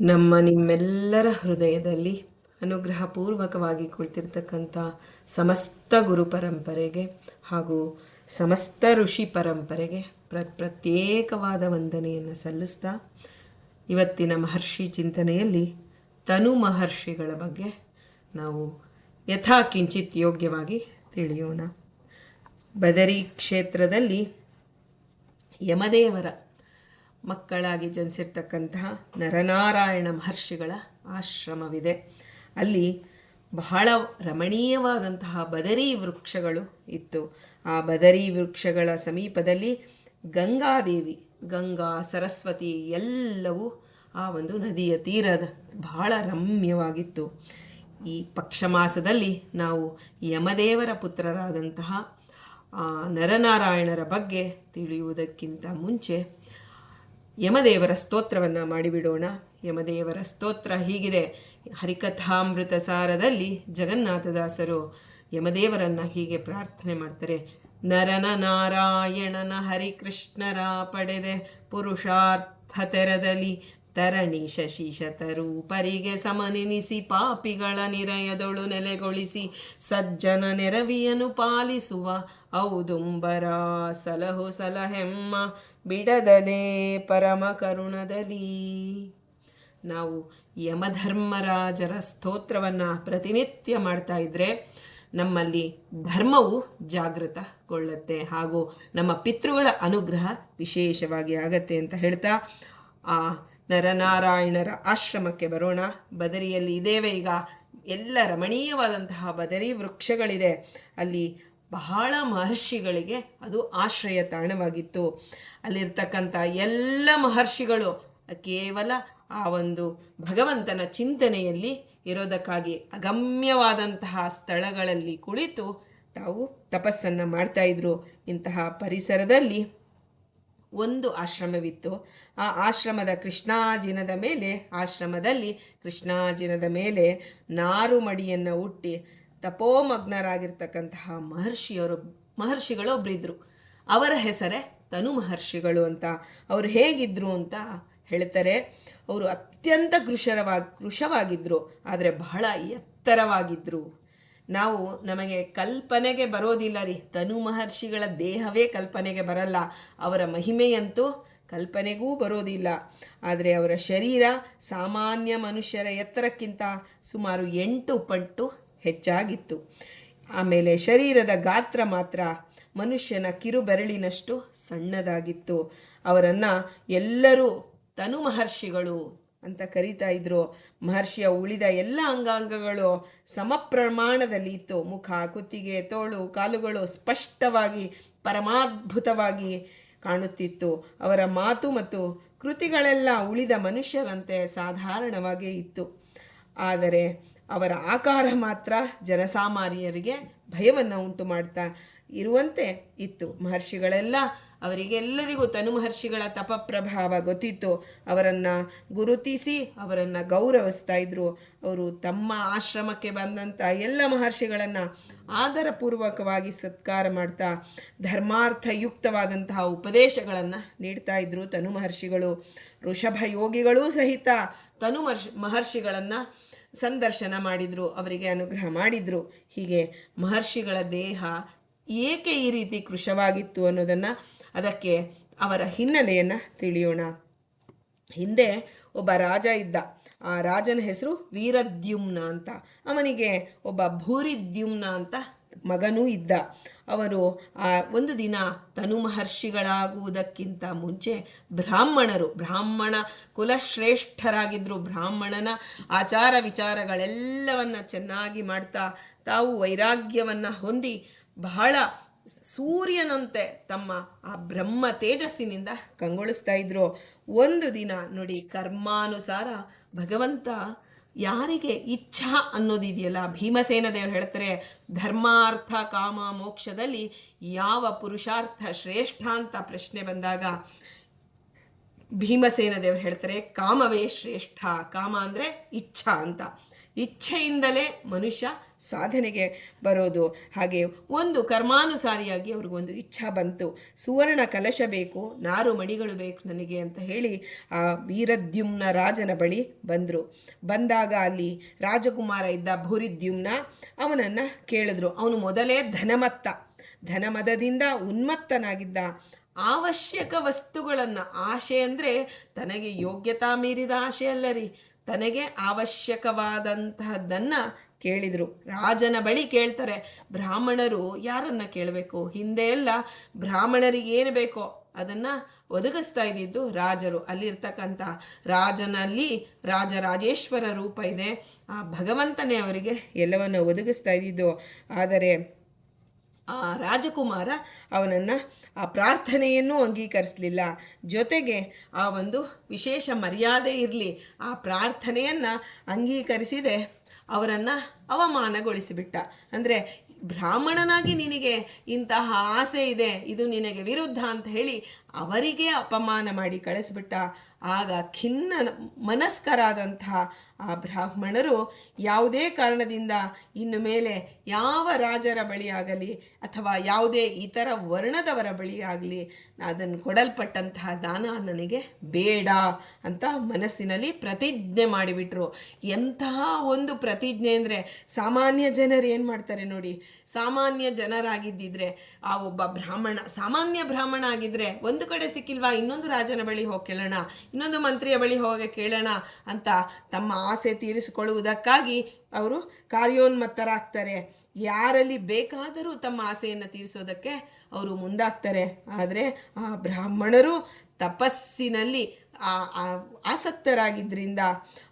ನಮ್ಮ ನಿಮ್ಮೆಲ್ಲರ ಹೃದಯದಲ್ಲಿ ಅನುಗ್ರಹಪೂರ್ವಕವಾಗಿ ಕುಳಿತಿರ್ತಕ್ಕಂಥ ಸಮಸ್ತ ಗುರು ಪರಂಪರೆಗೆ ಹಾಗೂ ಸಮಸ್ತ ಋಷಿ ಪರಂಪರೆಗೆ ಪ್ರ, ಪ್ರತ್ಯೇಕವಾದ ವಂದನೆಯನ್ನು ಸಲ್ಲಿಸ್ತಾ ಇವತ್ತಿನ ಮಹರ್ಷಿ ಚಿಂತನೆಯಲ್ಲಿ ತನು ಮಹರ್ಷಿಗಳ ಬಗ್ಗೆ ನಾವು ಯಥಾಕಿಂಚಿತ್ ಯೋಗ್ಯವಾಗಿ ತಿಳಿಯೋಣ. ಬದರಿ ಕ್ಷೇತ್ರದಲ್ಲಿ ಯಮದೇವರ ಮಕ್ಕಳಾಗಿ ಜನಿಸಿರ್ತಕ್ಕಂತಹ ನರನಾರಾಯಣ ಮಹರ್ಷಿಗಳ ಆಶ್ರಮವಿದೆ. ಅಲ್ಲಿ ಬಹಳ ರಮಣೀಯವಾದಂತಹ ಬದರಿ ವೃಕ್ಷಗಳು ಇತ್ತು. ಆ ಬದರಿ ವೃಕ್ಷಗಳ ಸಮೀಪದಲ್ಲಿ ಗಂಗಾದೇವಿ, ಗಂಗಾ, ಸರಸ್ವತಿ ಎಲ್ಲವೂ ಆ ಒಂದು ನದಿಯ ತೀರದ ಬಹಳ ರಮ್ಯವಾಗಿತ್ತು. ಈ ಪಕ್ಷಮಾಸದಲ್ಲಿ ನಾವು ಯಮದೇವರ ಪುತ್ರರಾದಂತಹ ನರನಾರಾಯಣರ ಬಗ್ಗೆ ತಿಳಿಯುವುದಕ್ಕಿಂತ ಮುಂಚೆ ಯಮದೇವರ ಸ್ತೋತ್ರವನ್ನು ಮಾಡಿಬಿಡೋಣ. ಯಮದೇವರ ಸ್ತೋತ್ರ ಹೀಗಿದೆ. ಹರಿಕಥಾಮೃತ ಸಾರದಲ್ಲಿ ಜಗನ್ನಾಥದಾಸರು ಯಮದೇವರನ್ನ ಹೀಗೆ ಪ್ರಾರ್ಥನೆ ಮಾಡ್ತಾರೆ. ನರನ ನಾರಾಯಣನ ಹರಿಕೃಷ್ಣರ ಪಡೆದೆ ಪುರುಷಾರ್ಥ ತೆರದಲ್ಲಿ ತರಣಿ ಶಶಿ ಶತರೂಪರಿಗೆ ಸಮನೆನಿಸಿ ಪಾಪಿಗಳ ನಿರಯದೊಳು ನೆಲೆಗೊಳಿಸಿ, ಸಜ್ಜನ ನೆರವಿಯನು ಪಾಲಿಸುವ ಔದುಂಬರ ಸಲಹು ಸಲಹೆಮ್ಮ ಬಿಡದಲೇ ಪರಮ ಕರುಣದಲ್ಲಿ. ನಾವು ಯಮಧರ್ಮರಾಜರ ಸ್ತೋತ್ರವನ್ನು ಪ್ರತಿನಿತ್ಯ ಮಾಡ್ತಾ ಇದ್ರೆ ನಮ್ಮಲ್ಲಿ ಧರ್ಮವು ಜಾಗೃತಗೊಳ್ಳುತ್ತೆ. ಹಾಗೂ ನಮ್ಮ ಪಿತೃಗಳ ಅನುಗ್ರಹ ವಿಶೇಷವಾಗಿ ಆಗತ್ತೆ ಅಂತ ಹೇಳ್ತಾ ಆ ನರನಾರಾಯಣರ ಆಶ್ರಮಕ್ಕೆ ಬರೋಣ. ಬದರಿಯಲ್ಲಿ ಇದೇವೆ ಈಗ ಎಲ್ಲ ರಮಣೀಯವಾದಂತಹ ಬದರಿ ವೃಕ್ಷಗಳಿದೆ. ಅಲ್ಲಿ ಬಹಳ ಮಹರ್ಷಿಗಳಿಗೆ ಅದು ಆಶ್ರಯ ತಾಣವಾಗಿತ್ತು. ಅಲ್ಲಿರ್ತಕ್ಕಂಥ ಎಲ್ಲ ಮಹರ್ಷಿಗಳು, ಕೇವಲ ಆ ಒಂದು ಭಗವಂತನ ಚಿಂತನೆಯಲ್ಲಿ ಇರೋದಕ್ಕಾಗಿ ಅಗಮ್ಯವಾದಂತಹ ಸ್ಥಳಗಳಲ್ಲಿ ಕುಳಿತು ತಾವು ತಪಸ್ಸನ್ನು ಮಾಡ್ತಾಯಿದ್ರು ಇಂತಹ ಪರಿಸರದಲ್ಲಿ ಒಂದು ಆಶ್ರಮವಿತ್ತು. ಆ ಆಶ್ರಮದ ಕೃಷ್ಣಾಜಿನದ ಮೇಲೆ, ಆಶ್ರಮದಲ್ಲಿ ಕೃಷ್ಣಾಜಿನದ ಮೇಲೆ ನಾರು ಮಡಿಯನ್ನು ಹುಟ್ಟಿ ತಪೋಮಗ್ನರಾಗಿರ್ತಕ್ಕಂತಹ ಮಹರ್ಷಿಯವರು ಮಹರ್ಷಿಗಳು ಒಬ್ಬರಿದ್ರು ಅವರ ಹೆಸರೇ ತನು ಮಹರ್ಷಿಗಳು ಅಂತ ಅವರು ಹೇಗಿದ್ರು ಅಂತ ಹೇಳ್ತಾರೆ. ಅವರು ಅತ್ಯಂತ ಕೃಶರವಾಗಿ ಕೃಶವಾಗಿದ್ದರು ಆದರೆ ಬಹಳ ಎತ್ತರವಾಗಿದ್ದರು ನಾವು ನಮಗೆ ಕಲ್ಪನೆಗೆ ಬರೋದಿಲ್ಲ ರೀ. ತನು ಮಹರ್ಷಿಗಳ ದೇಹವೇ ಕಲ್ಪನೆಗೆ ಬರಲ್ಲ. ಅವರ ಮಹಿಮೆಯಂತೂ ಕಲ್ಪನೆಗೂ ಬರೋದಿಲ್ಲ. ಆದರೆ ಅವರ ಶರೀರ ಸಾಮಾನ್ಯ ಮನುಷ್ಯರ ಎತ್ತರಕ್ಕಿಂತ ಸುಮಾರು ಎಂಟು ಪಟ್ಟು ಹೆಚ್ಚಾಗಿತ್ತು. ಆಮೇಲೆ ಶರೀರದ ಗಾತ್ರ ಮಾತ್ರ ಮನುಷ್ಯನ ಕಿರುಬೆರಳಿನಷ್ಟು ಸಣ್ಣದಾಗಿತ್ತು. ಅವರನ್ನು ಎಲ್ಲರೂ ತನು ಮಹರ್ಷಿಗಳು ಅಂತ ಕರೀತಾ ಇದ್ರು. ಮಹರ್ಷಿಯ ಉಳಿದ ಎಲ್ಲ ಅಂಗಾಂಗಗಳು ಸಮ ಪ್ರಮಾಣದಲ್ಲಿ ಇತ್ತು. ಮುಖ, ಕುತ್ತಿಗೆ, ತೋಳು, ಕಾಲುಗಳು ಸ್ಪಷ್ಟವಾಗಿ ಪರಮಾದ್ಭುತವಾಗಿ ಕಾಣುತ್ತಿತ್ತು. ಅವರ ಮಾತು ಮತ್ತು ಕೃತಿಗಳೆಲ್ಲ ಉಳಿದ ಮನುಷ್ಯರಂತೆ ಸಾಧಾರಣವಾಗೇ ಇತ್ತು. ಆದರೆ ಅವರ ಆಕಾರ ಮಾತ್ರ ಜನಸಾಮಾನ್ಯರಿಗೆ ಭಯವನ್ನು ಉಂಟು ಮಾಡ್ತಾ ಇರುವಂತೆ ಇತ್ತು. ಮಹರ್ಷಿಗಳೆಲ್ಲ ಅವರಿಗೆಲ್ಲರಿಗೂ ತನು ಮಹರ್ಷಿಗಳ ತಪಪ್ರಭಾವ ಗೊತ್ತಿತ್ತು. ಅವರನ್ನು ಗುರುತಿಸಿ ಅವರನ್ನು ಗೌರವಿಸ್ತಾ ಇದ್ದರು ಅವರು ತಮ್ಮ ಆಶ್ರಮಕ್ಕೆ ಬಂದಂಥ ಎಲ್ಲ ಮಹರ್ಷಿಗಳನ್ನು ಆದರಪೂರ್ವಕವಾಗಿ ಸತ್ಕಾರ ಮಾಡ್ತಾ ಧರ್ಮಾರ್ಥಯುಕ್ತವಾದಂತಹ ಉಪದೇಶಗಳನ್ನು ನೀಡ್ತಾ ಇದ್ದರು ತನು ಮಹರ್ಷಿಗಳು. ಋಷಭ ಯೋಗಿಗಳೂ ಸಹಿತ ತನು ಮಹರ್ಷಿ ಮಹರ್ಷಿಗಳನ್ನು ಸಂದರ್ಶನ ಮಾಡಿದರು, ಅವರಿಗೆ ಅನುಗ್ರಹ ಮಾಡಿದರು. ಹೀಗೆ ಮಹರ್ಷಿಗಳ ದೇಹ ಏಕೆ ಈ ರೀತಿ ಕೃಶವಾಗಿತ್ತು ಅನ್ನೋದನ್ನು ಅದಕ್ಕೆ ಅವರ ಹಿನ್ನೆಲೆಯನ್ನು ತಿಳಿಯೋಣ. ಹಿಂದೆ ಒಬ್ಬ ರಾಜ ಇದ್ದ. ಆ ರಾಜನ ಹೆಸರು ವೀರದ್ಯುಮ್ನ ಅಂತ. ಅವನಿಗೆ ಒಬ್ಬ ಭೂರಿದ್ಯುಮ್ನ ಅಂತ ಮಗನೂ ಇದ್ದ. ಅವರು ಆ ಒಂದು ದಿನ ತನು ಮಹರ್ಷಿಗಳಾಗುವುದಕ್ಕಿಂತ ಮುಂಚೆ ಬ್ರಾಹ್ಮಣರು, ಬ್ರಾಹ್ಮಣ ಕುಲಶ್ರೇಷ್ಠರಾಗಿದ್ದರು ಬ್ರಾಹ್ಮಣನ ಆಚಾರ ವಿಚಾರಗಳೆಲ್ಲವನ್ನು ಚೆನ್ನಾಗಿ ಮಾಡ್ತಾ ತಾವು ವೈರಾಗ್ಯವನ್ನು ಹೊಂದಿ ಬಹಳ ಸೂರ್ಯನಂತೆ ತಮ್ಮ ಆ ಬ್ರಹ್ಮ ತೇಜಸ್ಸಿನಿಂದ ಕಂಗೊಳಿಸ್ತಾ ಇದ್ರು. ಒಂದು ದಿನ ನೋಡಿ ಕರ್ಮಾನುಸಾರ ಭಗವಂತ ಯಾರಿಗೆ ಇಚ್ಛಾ ಅನ್ನೋದಿದೆಯಲ್ಲ ಭೀಮಸೇನ ದೇವರು ಹೇಳ್ತಾರೆ, ಧರ್ಮಾರ್ಥ ಕಾಮ ಮೋಕ್ಷದಲ್ಲಿ ಯಾವ ಪುರುಷಾರ್ಥ ಶ್ರೇಷ್ಠ ಅಂತ ಪ್ರಶ್ನೆ ಬಂದಾಗ ಭೀಮಸೇನ ದೇವರು ಹೇಳ್ತಾರೆ, ಕಾಮವೇ ಶ್ರೇಷ್ಠ, ಕಾಮ ಅಂದರೆ ಇಚ್ಛಾ ಅಂತ. ಇಚ್ಛೆಯಿಂದಲೇ ಮನುಷ್ಯ ಸಾಧನೆಗೆ ಬರೋದು. ಹಾಗೆ ಒಂದು ಕರ್ಮಾನುಸಾರಿಯಾಗಿ ಅವ್ರಿಗೊಂದು ಇಚ್ಛಾ ಬಂತು. ಸುವರ್ಣ ಕಲಶ ಬೇಕು, ನಾರು ಮಣಿಗಳು ಬೇಕು ನನಗೆ ಅಂತ ಹೇಳಿ ಆ ವೀರದ್ಯುಮ್ನ ರಾಜನ ಬಳಿ ಬಂದರು. ಬಂದಾಗ ಅಲ್ಲಿ ರಾಜಕುಮಾರ ಇದ್ದ ಭೂರಿದ್ಯುಮ್ನ ಅವನನ್ನು ಕೇಳಿದ್ರು. ಅವನು ಮೊದಲೇ ಧನಮತ್ತ. ಧನಮದದಿಂದ ಉನ್ಮತ್ತನಾಗಿದ್ದ ಅವಶ್ಯಕ ವಸ್ತುಗಳನ್ನು ಆಶೆ ಅಂದರೆ ತನಗೆ ಯೋಗ್ಯತಾ ಮೀರಿದ ಆಶೆ ಅಲ್ಲ ರೀ ತನಗೆ ಅವಶ್ಯಕವಾದಂತಹದ್ದನ್ನು ಕೇಳಿದರು. ರಾಜನ ಬಳಿ ಕೇಳ್ತಾರೆ, ಬ್ರಾಹ್ಮಣರು ಯಾರನ್ನು ಕೇಳಬೇಕು? ಹಿಂದೆ ಎಲ್ಲ ಬ್ರಾಹ್ಮಣರಿಗೆ ಏನು ಬೇಕೋ ಅದನ್ನು ಒದಗಿಸ್ತಾ ಇದ್ದಿದ್ದು ರಾಜರು. ಅಲ್ಲಿರ್ತಕ್ಕಂಥ ರಾಜನಲ್ಲಿ ರಾಜರಾಜೇಶ್ವರ ರೂಪ ಇದೆ. ಆ ಭಗವಂತನೇ ಅವರಿಗೆ ಎಲ್ಲವನ್ನು ಒದಗಿಸ್ತಾ ಇದ್ದಿದ್ದು. ಆದರೆ ಆ ರಾಜಕುಮಾರ ಅವನನ್ನು ಆ ಪ್ರಾರ್ಥನೆಯನ್ನು ಅಂಗೀಕರಿಸಲಿಲ್ಲ. ಜೊತೆಗೆ ಆ ಒಂದು ವಿಶೇಷ ಮರ್ಯಾದೆ ಇರಲಿ. ಆ ಪ್ರಾರ್ಥನೆಯನ್ನು ಅಂಗೀಕರಿಸಿದೆ. ಅವರನ್ನು ಅವಮಾನಗೊಳಿಸಿಬಿಟ್ಟ. ಅಂದರೆ ಬ್ರಾಹ್ಮಣನಾಗಿ ನಿನಗೆ ಇಂತಹ ಆಸೆ ಇದೆ. ಇದು ನಿನಗೆ ವಿರುದ್ಧ ಅಂತ ಹೇಳಿ ಅವರಿಗೆ ಅಪಮಾನ ಮಾಡಿ ಕಳಿಸ್ಬಿಟ್ಟ ಆಗ ಖಿನ್ನ ಮನಸ್ಕರಾದಂತಹ ಆ ಬ್ರಾಹ್ಮಣರು ಯಾವುದೇ ಕಾರಣದಿಂದ ಇನ್ನು ಮೇಲೆ ಯಾವ ರಾಜರ ಬಳಿ ಆಗಲಿ ಅಥವಾ ಯಾವುದೇ ಇತರ ವರ್ಣದವರ ಬಳಿ ಆಗಲಿ ಅದನ್ನು ಕೊಡಲ್ಪಟ್ಟಂತಹ ದಾನ ನನಗೆ ಬೇಡ ಅಂತ ಮನಸ್ಸಿನಲ್ಲಿ ಪ್ರತಿಜ್ಞೆ ಮಾಡಿಬಿಟ್ರು. ಎಂತಹ ಒಂದು ಪ್ರತಿಜ್ಞೆ ಅಂದರೆ ಸಾಮಾನ್ಯ ಜನರು ಏನು ಮಾಡ್ತಾರೆ ನೋಡಿ, ಸಾಮಾನ್ಯ ಜನರಾಗಿದ್ದಿದ್ರೆ, ಆ ಒಬ್ಬ ಬ್ರಾಹ್ಮಣ, ಸಾಮಾನ್ಯ ಬ್ರಾಹ್ಮಣ ಆಗಿದ್ರೆ ಒಂದು ಕಡೆ ಸಿಕ್ಕಿಲ್ವಾ? ಇನ್ನೊಂದು ರಾಜನ ಬಳಿ ಹೋಗಿ ಕೇಳೋಣ, ಇನ್ನೊಂದು ಮಂತ್ರಿಯ ಬಳಿ ಹೋಗಿ ಕೇಳೋಣ ಅಂತ ತಮ್ಮ ಆಸೆ ತೀರಿಸಿಕೊಳ್ಳುವುದಕ್ಕಾಗಿ ಅವರು ಕಾರ್ಯೋನ್ಮತ್ತರಾಗ್ತಾರೆ. ಯಾರಲ್ಲಿ ಬೇಕಾದರೂ ತಮ್ಮ ಆಸೆಯನ್ನು ತೀರಿಸೋದಕ್ಕೆ ಅವರು ಮುಂದಾಗ್ತಾರೆ. ಆದರೆ ಆ ಬ್ರಾಹ್ಮಣರು ತಪಸ್ಸಿನಲ್ಲಿ ಆಸಕ್ತರಾಗಿದ್ದರಿಂದ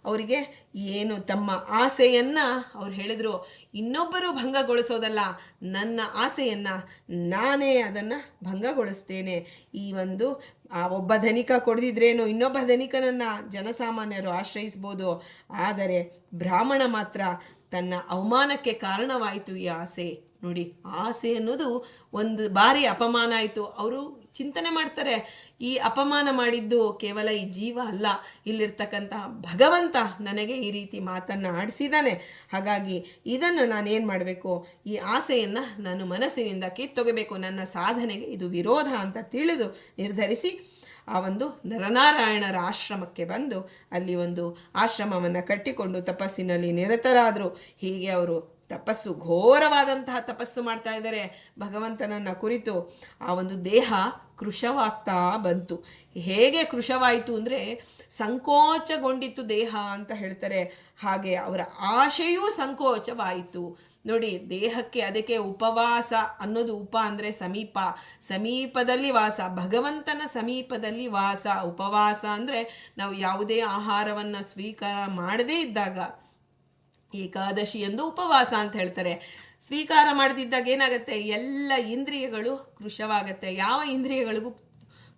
ಅವರಿಗೆ ಏನು ತಮ್ಮ ಆಸೆಯನ್ನು ಅವ್ರು ಹೇಳಿದರು. ಇನ್ನೊಬ್ಬರು ಭಂಗಗೊಳಿಸೋದಲ್ಲ, ನನ್ನ ಆಸೆಯನ್ನು ನಾನೇ ಅದನ್ನು ಭಂಗಗೊಳಿಸ್ತೇನೆ. ಈ ಒಂದು ಒಬ್ಬ ಧನಿಕ ಕೊಡದಿದ್ರೇನು ಇನ್ನೊಬ್ಬ ಧನಿಕನನ್ನು ಜನಸಾಮಾನ್ಯರು ಆಶ್ರಯಿಸ್ಬೋದು. ಆದರೆ ಬ್ರಾಹ್ಮಣ ಮಾತ್ರ ತನ್ನ ಅವಮಾನಕ್ಕೆ ಕಾರಣವಾಯಿತು ಈ ಆಸೆ. ನೋಡಿ, ಆಸೆ ಅನ್ನೋದು ಒಂದು ಬಾರಿ ಅಪಮಾನ ಆಯಿತು. ಅವರು ಚಿಂತನೆ ಮಾಡ್ತಾರೆ. ಈ ಅಪಮಾನ ಮಾಡಿದ್ದು ಕೇವಲ ಈ ಜೀವ ಅಲ್ಲ. ಇಲ್ಲಿರ್ತಕ್ಕಂತಹ ಭಗವಂತ ನನಗೆ ಈ ರೀತಿ ಮಾತನ್ನು ಆಡಿಸಿದ್ದಾನೆ. ಹಾಗಾಗಿ ಇದನ್ನು ನಾನೇನು ಮಾಡಬೇಕು? ಈ ಆಸೆಯನ್ನು ನಾನು ಮನಸ್ಸಿನಿಂದ ಕಿತ್ತೊಗಬೇಕು. ನನ್ನ ಸಾಧನೆಗೆ ಇದು ವಿರೋಧ ಅಂತ ತಿಳಿದು ನಿರ್ಧರಿಸಿ ಆ ಒಂದು ನರನಾರಾಯಣರ ಆಶ್ರಮಕ್ಕೆ ಬಂದು ಅಲ್ಲಿ ಒಂದು ಆಶ್ರಮವನ್ನು ಕಟ್ಟಿಕೊಂಡು ತಪಸ್ಸಿನಲ್ಲಿ ನಿರತರಾದರು. ಹೀಗೆ ಅವರು ತಪಸ್ಸು, ಘೋರವಾದಂತಹ ತಪಸ್ಸು ಮಾಡ್ತಾ ಇದ್ದಾರೆ ಭಗವಂತನನ್ನ ಕುರಿತು. ಆ ಒಂದು ದೇಹ ಕೃಶವಾಗ್ತಾ ಬಂತು. ಹೇಗೆ ಕೃಶವಾಯಿತು ಅಂದರೆ ಸಂಕೋಚಗೊಂಡಿತ್ತು ದೇಹ ಅಂತ ಹೇಳ್ತಾರೆ. ಹಾಗೆ ಅವರ ಆಶೆಯೂ ಸಂಕೋಚವಾಯಿತು. ನೋಡಿ, ದೇಹಕ್ಕೆ ಅದಕ್ಕೆ ಉಪವಾಸ ಅನ್ನೋದು ಉಪ ಅಂದರೆ ಸಮೀಪ. ಸಮೀಪದಲ್ಲಿ ವಾಸ, ಭಗವಂತನ ಸಮೀಪದಲ್ಲಿ ವಾಸ. ಉಪವಾಸ ಅಂದರೆ ನಾವು ಯಾವುದೇ ಆಹಾರವನ್ನು ಸ್ವೀಕಾರ ಮಾಡದೇ ಇದ್ದಾಗ ಏಕಾದಶಿ ಎಂದು ಉಪವಾಸ ಅಂತ ಹೇಳ್ತಾರೆ. ಸ್ವೀಕಾರ ಮಾಡದಿದ್ದಾಗ ಏನಾಗುತ್ತೆ? ಎಲ್ಲ ಇಂದ್ರಿಯಗಳು ಕೃಶವಾಗುತ್ತೆ. ಯಾವ ಇಂದ್ರಿಯಗಳಿಗೂ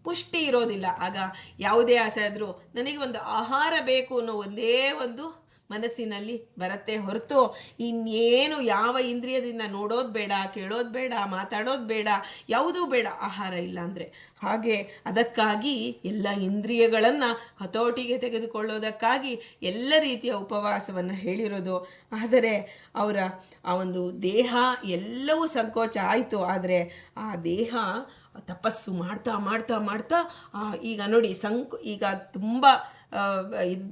ಪುಷ್ಟಿ ಇರೋದಿಲ್ಲ. ಆಗ ಯಾವುದೇ ಆಸೆ ಆದರೂ ನನಗೆ ಒಂದು ಆಹಾರ ಬೇಕು ಅನ್ನೋ ಒಂದೇ ಒಂದು ಮನಸ್ಸಿನಲ್ಲಿ ಬರುತ್ತೆ ಹೊರತು ಇನ್ನೇನು ಯಾವ ಇಂದ್ರಿಯದಿಂದ ನೋಡೋದು ಬೇಡ, ಕೇಳೋದು ಬೇಡ, ಮಾತಾಡೋದು ಬೇಡ, ಯಾವುದೂ ಬೇಡ ಆಹಾರ ಇಲ್ಲ ಅಂದರೆ. ಹಾಗೆ ಅದಕ್ಕಾಗಿ ಎಲ್ಲ ಇಂದ್ರಿಯಗಳನ್ನು ಹತೋಟಿಗೆ ತೆಗೆದುಕೊಳ್ಳೋದಕ್ಕಾಗಿ ಎಲ್ಲ ರೀತಿಯ ಉಪವಾಸವನ್ನು ಹೇಳಿರೋದು. ಆದರೆ ಅವರ ಆ ಒಂದು ದೇಹ ಎಲ್ಲವೂ ಸಂಕೋಚ ಆಯಿತು ಆದರೆ ಆ ದೇಹ ತಪಸ್ಸು ಮಾಡ್ತಾ ಮಾಡ್ತಾ ಮಾಡ್ತಾ ಈಗ ನೋಡಿ ಸಂಕ್ ಈಗ ತುಂಬ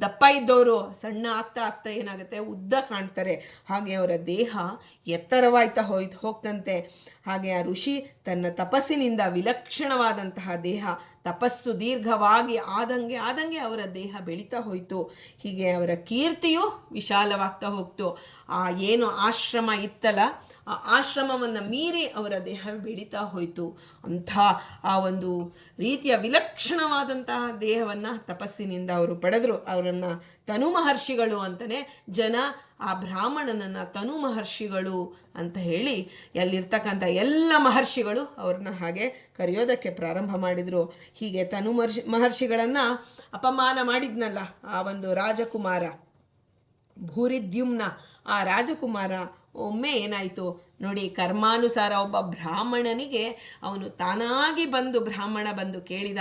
ದಪ್ಪ ಇದ್ದವರು ಸಣ್ಣ ಆಗ್ತಾ ಆಗ್ತಾ ಏನಾಗುತ್ತೆ? ಉದ್ದ ಕಾಣ್ತಾರೆ. ಹಾಗೆ ಅವರ ದೇಹ ಎತ್ತರವಾಯ್ತಾ ಹೋಯ್ ಹೋಗ್ತಂತೆ. ಹಾಗೆ ಆ ಋಷಿ ತನ್ನ ತಪಸ್ಸಿನಿಂದ ವಿಲಕ್ಷಣವಾದಂತಹ ದೇಹ, ತಪಸ್ಸು ದೀರ್ಘವಾಗಿ ಆದಂಗೆ ಆದಂಗೆ ಅವರ ದೇಹ ಬೆಳೀತಾ ಹೋಯಿತು. ಹೀಗೆ ಅವರ ಕೀರ್ತಿಯು ವಿಶಾಲವಾಗ್ತಾ ಹೋಗ್ತು. ಆ ಏನು ಆಶ್ರಮ ಇತ್ತಲ್ಲ ಆಶ್ರಮವನ್ನು ಮೀರಿ ಅವರ ದೇಹ ಬೆಳೀತಾ ಹೋಯಿತು. ಅಂಥ ಆ ಒಂದು ರೀತಿಯ ವಿಲಕ್ಷಣವಾದಂತಹ ದೇಹವನ್ನು ತಪಸ್ಸಿನಿಂದ ಅವರು ಪಡೆದರು. ಅವರನ್ನು ತನು ಮಹರ್ಷಿಗಳು ಅಂತಲೇ ಜನ ಆ ಬ್ರಾಹ್ಮಣನನ್ನು ತನು ಮಹರ್ಷಿಗಳು ಅಂತ ಹೇಳಿ ಅಲ್ಲಿರ್ತಕ್ಕಂಥ ಎಲ್ಲ ಮಹರ್ಷಿಗಳು ಅವ್ರನ್ನ ಹಾಗೆ ಕರೆಯೋದಕ್ಕೆ ಪ್ರಾರಂಭ ಮಾಡಿದರು. ಹೀಗೆ ತನು ಮಹರ್ಷಿ ಮಹರ್ಷಿಗಳನ್ನು ಅಪಮಾನ ಮಾಡಿದ್ನಲ್ಲ ಆ ಒಂದು ರಾಜಕುಮಾರ ಭೂರಿದ್ಯುಮ್ನ ಆ ರಾಜಕುಮಾರ ಒಮ್ಮೆ ಏನಾಯಿತು? ನೋಡಿ, ಕರ್ಮಾನುಸಾರ ಒಬ್ಬ ಬ್ರಾಹ್ಮಣನಿಗೆ ಅವನು ತಾನಾಗಿ ಬಂದು ಬ್ರಾಹ್ಮಣ ಬಂದು ಕೇಳಿದ.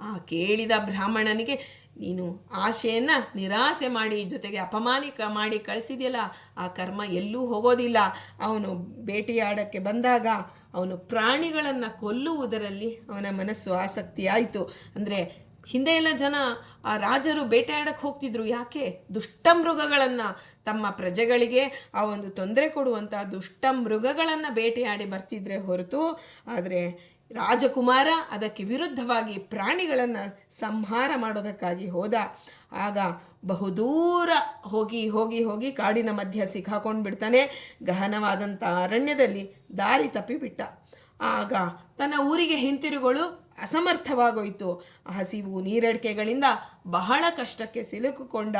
ಆ ಕೇಳಿದ ಬ್ರಾಹ್ಮಣನಿಗೆ, ನೀನು ಆಶೆಯನ್ನು ನಿರಾಸೆ ಮಾಡಿ, ಜೊತೆಗೆ ಅಪಮಾನಿ ಮಾಡಿ ಕಳಿಸಿದೆಯಲ್ಲ, ಆ ಕರ್ಮ ಎಲ್ಲೂ ಹೋಗೋದಿಲ್ಲ. ಅವನು ಭೇಟಿಯಾಡೋಕ್ಕೆ ಬಂದಾಗ ಅವನು ಪ್ರಾಣಿಗಳನ್ನು ಕೊಲ್ಲುವುದರಲ್ಲಿ ಅವನ ಮನಸ್ಸು ಆಸಕ್ತಿ ಆಯಿತು ಅಂದರೆ ಹಿಂದೆ ಎಲ್ಲ ಜನ ಆ ರಾಜರು ಬೇಟೆಯಾಡಕ್ಕೆ ಹೋಗ್ತಿದ್ರು. ಯಾಕೆ? ದುಷ್ಟ ಮೃಗಗಳನ್ನು ತಮ್ಮ ಪ್ರಜೆಗಳಿಗೆ ಆ ಒಂದು ತೊಂದರೆ ಕೊಡುವಂಥ ದುಷ್ಟ ಮೃಗಗಳನ್ನು ಬೇಟೆಯಾಡಿ ಬರ್ತಿದ್ರೆ ಹೊರತು ಆದರೆ ರಾಜಕುಮಾರ ಅದಕ್ಕೆ ವಿರುದ್ಧವಾಗಿ ಪ್ರಾಣಿಗಳನ್ನು ಸಂಹಾರ ಮಾಡೋದಕ್ಕಾಗಿ ಹೋದ. ಆಗ ಬಹುದೂರ ಹೋಗಿ ಹೋಗಿ ಹೋಗಿ ಕಾಡಿನ ಮಧ್ಯ ಸಿಕ್ಕಾಕೊಂಡು ಬಿಡ್ತಾನೆ. ಗಹನವಾದಂಥ ಅರಣ್ಯದಲ್ಲಿ ದಾರಿ ತಪ್ಪಿಬಿಟ್ಟ. ಆಗ ತನ್ನ ಊರಿಗೆ ಹಿಂತಿರುಗಳು ಅಸಮರ್ಥವಾಗೋಯ್ತು. ಹಸಿವು ನೀರಡಿಕೆಗಳಿಂದ ಬಹಳ ಕಷ್ಟಕ್ಕೆ ಸಿಲುಕುಕೊಂಡ